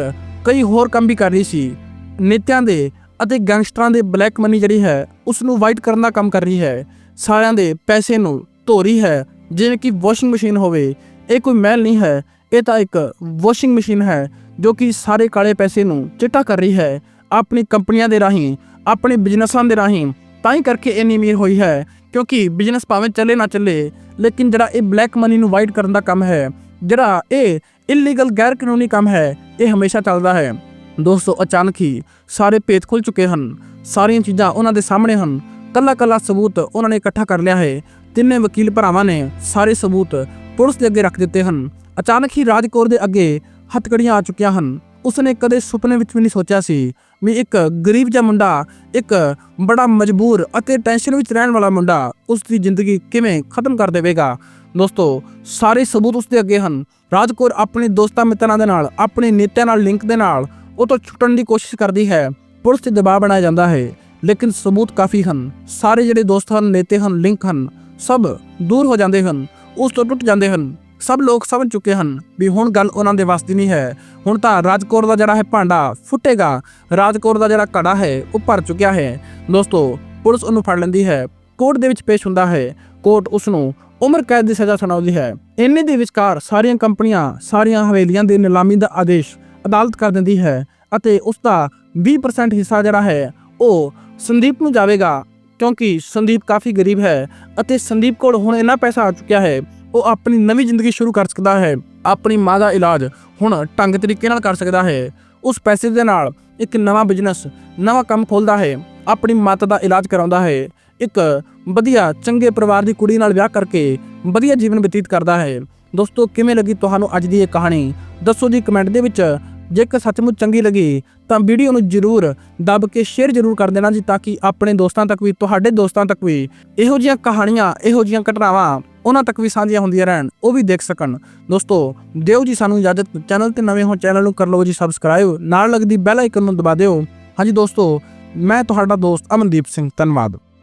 ਕਈ ਹੋਰ ਕੰਮ ਵੀ ਕਰ ਰਹੀ ਸੀ। ਨੇਤਿਆਂ ਦੇ ਅਤੇ ਗੈਂਗਸਟਰਾਂ ਦੇ ਬਲੈਕ ਮਨੀ ਜਿਹੜੀ ਹੈ ਉਸ ਨੂੰ ਵਾਈਟ ਕਰਨ ਦਾ ਕੰਮ ਕਰ ਰਹੀ ਹੈ। ਸਾਰਿਆਂ ਦੇ ਪੈਸੇ ਨੂੰ ਧੋ ਰਹੀ ਹੈ, ਜਿਵੇਂ ਕਿ ਵਾਸ਼ਿੰਗ ਮਸ਼ੀਨ ਹੋਵੇ। ਇਹ ਕੋਈ ਮਹਿਲ ਨਹੀਂ ਹੈ, ਇਹ ਤਾਂ ਇੱਕ ਵਾਸ਼ਿੰਗ ਮਸ਼ੀਨ ਹੈ, ਜੋ ਕਿ ਸਾਰੇ ਕਾਲੇ ਪੈਸੇ ਨੂੰ ਚਿੱਟਾ ਕਰ ਰਹੀ ਹੈ। ਆਪਣੀ ਕੰਪਨੀਆਂ ਦੇ ਰਾਹੀਂ, ਆਪਣੇ ਬਿਜ਼ਨਸਾਂ ਦੇ ਰਾਹੀਂ ਤਾਂ ਹੀ ਕਰਕੇ ਇੰਨੀ ਅਮੀਰ ਹੋਈ ਹੈ, ਕਿਉਂਕਿ ਬਿਜ਼ਨਸ ਭਾਵੇਂ ਚੱਲੇ ਨਾ ਚੱਲੇ, ਲੇਕਿਨ ਜਿਹੜਾ ਇਹ ਬਲੈਕ ਮਨੀ ਨੂੰ ਵਾਈਟ ਕਰਨ ਦਾ ਕੰਮ ਹੈ ਜਿਹੜਾ ਇਹ ਇਲੀਗਲ ਗੈਰ ਕਾਨੂੰਨੀ ਕੰਮ ਹੈ, ਇਹ ਹਮੇਸ਼ਾ ਚੱਲਦਾ ਹੈ। ਦੋਸਤੋ, ਅਚਾਨਕ ਹੀ ਸਾਰੇ ਭੇਤ ਖੁੱਲ ਚੁੱਕੇ ਹਨ। ਸਾਰੀਆਂ ਚੀਜ਼ਾਂ ਉਹਨਾਂ ਦੇ ਸਾਹਮਣੇ ਹਨ। ਕੱਲਾ ਕੱਲਾ ਸਬੂਤ ਉਹਨਾਂ ਨੇ ਇਕੱਠਾ ਕਰ ਲਿਆ ਹੈ। ਤਿੰਨੇ ਵਕੀਲ ਭਰਾਵਾਂ ਨੇ ਸਾਰੇ ਸਬੂਤ ਪੁਲਿਸ ਦੇ ਅੱਗੇ ਰੱਖ ਦਿੱਤੇ ਹਨ। ਅਚਾਨਕ ਹੀ ਰਾਜਕੌਰ ਦੇ ਅੱਗੇ ਹੱਥਕੜੀਆਂ ਆ ਚੁੱਕੀਆਂ ਹਨ। ਉਸਨੇ ਕਦੇ ਸੁਪਨੇ ਵਿੱਚ ਵੀ ਨਹੀਂ ਸੋਚਿਆ ਸੀ ਵੀ ਇੱਕ ਗਰੀਬ ਜਿਹਾ ਮੁੰਡਾ, ਇੱਕ ਬੜਾ ਮਜਬੂਰ ਅਤੇ ਟੈਨਸ਼ਨ ਵਿੱਚ ਰਹਿਣ ਵਾਲਾ ਮੁੰਡਾ ਉਸ ਦੀ ਜ਼ਿੰਦਗੀ ਕਿਵੇਂ ਖਤਮ ਕਰ ਦੇਵੇਗਾ। ਦੋਸਤੋ, ਸਾਰੇ ਸਬੂਤ ਉਸ ਦੇ ਅੱਗੇ ਹਨ। ਰਾਜਕੌਰ ਆਪਣੇ ਦੋਸਤਾਂ ਮਿੱਤਰਾਂ ਦੇ ਨਾਲ, ਆਪਣੇ ਨੇਤਿਆਂ ਨਾਲ, ਲਿੰਕ ਦੇ ਨਾਲ ਉਹ ਤੋਂ ਛੁੱਟਣ ਦੀ ਕੋਸ਼ਿਸ਼ ਕਰਦੀ ਹੈ। ਪੁਲਿਸ ਤੇ ਦਬਾਅ ਬਣਾਇਆ ਜਾਂਦਾ ਹੈ, ਲੇਕਿਨ ਸਬੂਤ ਕਾਫੀ ਹਨ। ਸਾਰੇ ਜਿਹੜੇ ਦੋਸਤ ਹਨ, ਨੇਤੇ ਹਨ, ਲਿੰਕ ਹਨ, ਸਭ ਦੂਰ ਹੋ ਜਾਂਦੇ ਹਨ, ਉਸ ਤੋਂ ਟੁੱਟ ਜਾਂਦੇ ਹਨ। ਸਭ ਲੋਕ ਸਮਝ ਚੁੱਕੇ ਹਨ ਵੀ ਹੁਣ ਗੱਲ ਉਹਨਾਂ ਦੇ ਵੱਸ ਦੀ ਨਹੀਂ ਹੈ। ਹੁਣ ਤਾਂ ਰਾਜਕੌਰ ਦਾ ਜਿਹੜਾ ਹੈ ਭਾਂਡਾ ਫੁੱਟੇਗਾ। ਰਾਜਕੌਰ ਦਾ ਜਿਹੜਾ ਘੜਾ ਹੈ, ਉਹ ਭਰ ਚੁੱਕਿਆ ਹੈ। ਦੋਸਤੋ, ਪੁਲਿਸ ਉਹਨੂੰ ਫੜ ਲੈਂਦੀ ਹੈ। ਕੋਰਟ ਦੇ ਵਿੱਚ ਪੇਸ਼ ਹੁੰਦਾ ਹੈ। ਕੋਰਟ ਉਸ ਨੂੰ ਉਮਰ ਕੈਦ ਦੀ ਸਜ਼ਾ ਸੁਣਾਉਂਦੀ ਹੈ। ਇੰਨੇ ਦੇ ਵਿਚਕਾਰ ਸਾਰੀਆਂ ਕੰਪਨੀਆਂ, ਸਾਰੀਆਂ ਹਵੇਲੀਆਂ ਦੇ ਨਿਲਾਮੀ ਦਾ ਆਦੇਸ਼ ਅਦਾਲਤ ਕਰ ਦਿੰਦੀ ਹੈ ਅਤੇ ਉਸ ਦਾ 20% ਹਿੱਸਾ ਜਿਹੜਾ ਹੈ, ਉਹ ਸੰਦੀਪ ਨੂੰ ਜਾਵੇਗਾ। ਕਿਉਂਕਿ ਸੰਦੀਪ ਕਾਫੀ ਗਰੀਬ ਹੈ ਅਤੇ ਸੰਦੀਪ ਕੋਲ ਹੁਣ ਇੰਨਾ ਪੈਸਾ ਆ ਚੁੱਕਿਆ ਹੈ ਉਹ ਆਪਣੀ ਨਵੀਂ ਜ਼ਿੰਦਗੀ ਸ਼ੁਰੂ ਕਰ ਸਕਦਾ ਹੈ, ਆਪਣੀ ਮਾਂ ਦਾ ਇਲਾਜ ਹੁਣ ਢੰਗ ਤਰੀਕੇ ਨਾਲ ਕਰ ਸਕਦਾ ਹੈ। ਉਸ ਪੈਸੇ ਦੇ ਨਾਲ ਇੱਕ ਨਵਾਂ ਬਿਜ਼ਨਸ ਨਵਾਂ ਕੰਮ ਖੋਲਦਾ ਹੈ, ਆਪਣੀ ਮਾਤਾ ਦਾ ਇਲਾਜ ਕਰਾਉਂਦਾ ਹੈ। ਇੱਕ ਵਧੀਆ, ਚੰਗੇ ਪਰਿਵਾਰ ਦੀ ਕੁੜੀ ਨਾਲ ਵਿਆਹ ਕਰਕੇ ਵਧੀਆ ਜੀਵਨ ਬਤੀਤ ਕਰਦਾ ਹੈ। ਦੋਸਤੋ, ਕਿਵੇਂ ਲੱਗੀ ਤੁਹਾਨੂੰ ਅੱਜ ਦੀ ਇਹ ਕਹਾਣੀ? ਦੱਸੋ ਜੀ ਕਮੈਂਟ ਦੇ ਵਿੱਚ। ਜੇਕਰ ਸੱਚਮੁੱਚ ਚੰਗੀ ਲੱਗੀ, ਤਾਂ ਵੀਡੀਓ ਨੂੰ ਜਰੂਰ ਦੱਬ ਕੇ ਸ਼ੇਅਰ ਜਰੂਰ ਕਰ ਦੇਣਾ ਜੀ, ਤਾਂ ਕਿ ਆਪਣੇ ਦੋਸਤਾਂ ਤੱਕ ਵੀ, ਤੁਹਾਡੇ ਦੋਸਤਾਂ ਤੱਕ ਵੀ ਇਹੋ ਜਿਹੀਆਂ ਕਹਾਣੀਆਂ, ਇਹੋ ਜਿਹੀਆਂ ਘਟਨਾਵਾਂ ਉਹਨਾਂ ਤੱਕ ਵੀ ਸਾਂਝੀਆਂ ਹੁੰਦੀਆਂ ਰਹਿਣ, ਉਹ ਵੀ ਦੇਖ ਸਕਣ। ਦੋਸਤੋ, ਦਿਓ ਜੀ ਸਾਨੂੰ ਇਜਾਜ਼ਤ, ਚੈਨਲ ਤੇ ਨਵੇਂ ਹੋ ਚੈਨਲ ਨੂੰ ਕਰ ਲਓ ਜੀ ਸਬਸਕ੍ਰਾਈਬ ਨਾਲ ਲੱਗਦੀ ਬੈਲ ਆਈਕਨ ਨੂੰ ਦਬਾ ਦਿਓ। ਹਾਂਜੀ ਦੋਸਤੋ, ਮੈਂ ਤੁਹਾਡਾ ਦੋਸਤ ਅਮਨਦੀਪ ਸਿੰਘ, ਧੰਨਵਾਦ।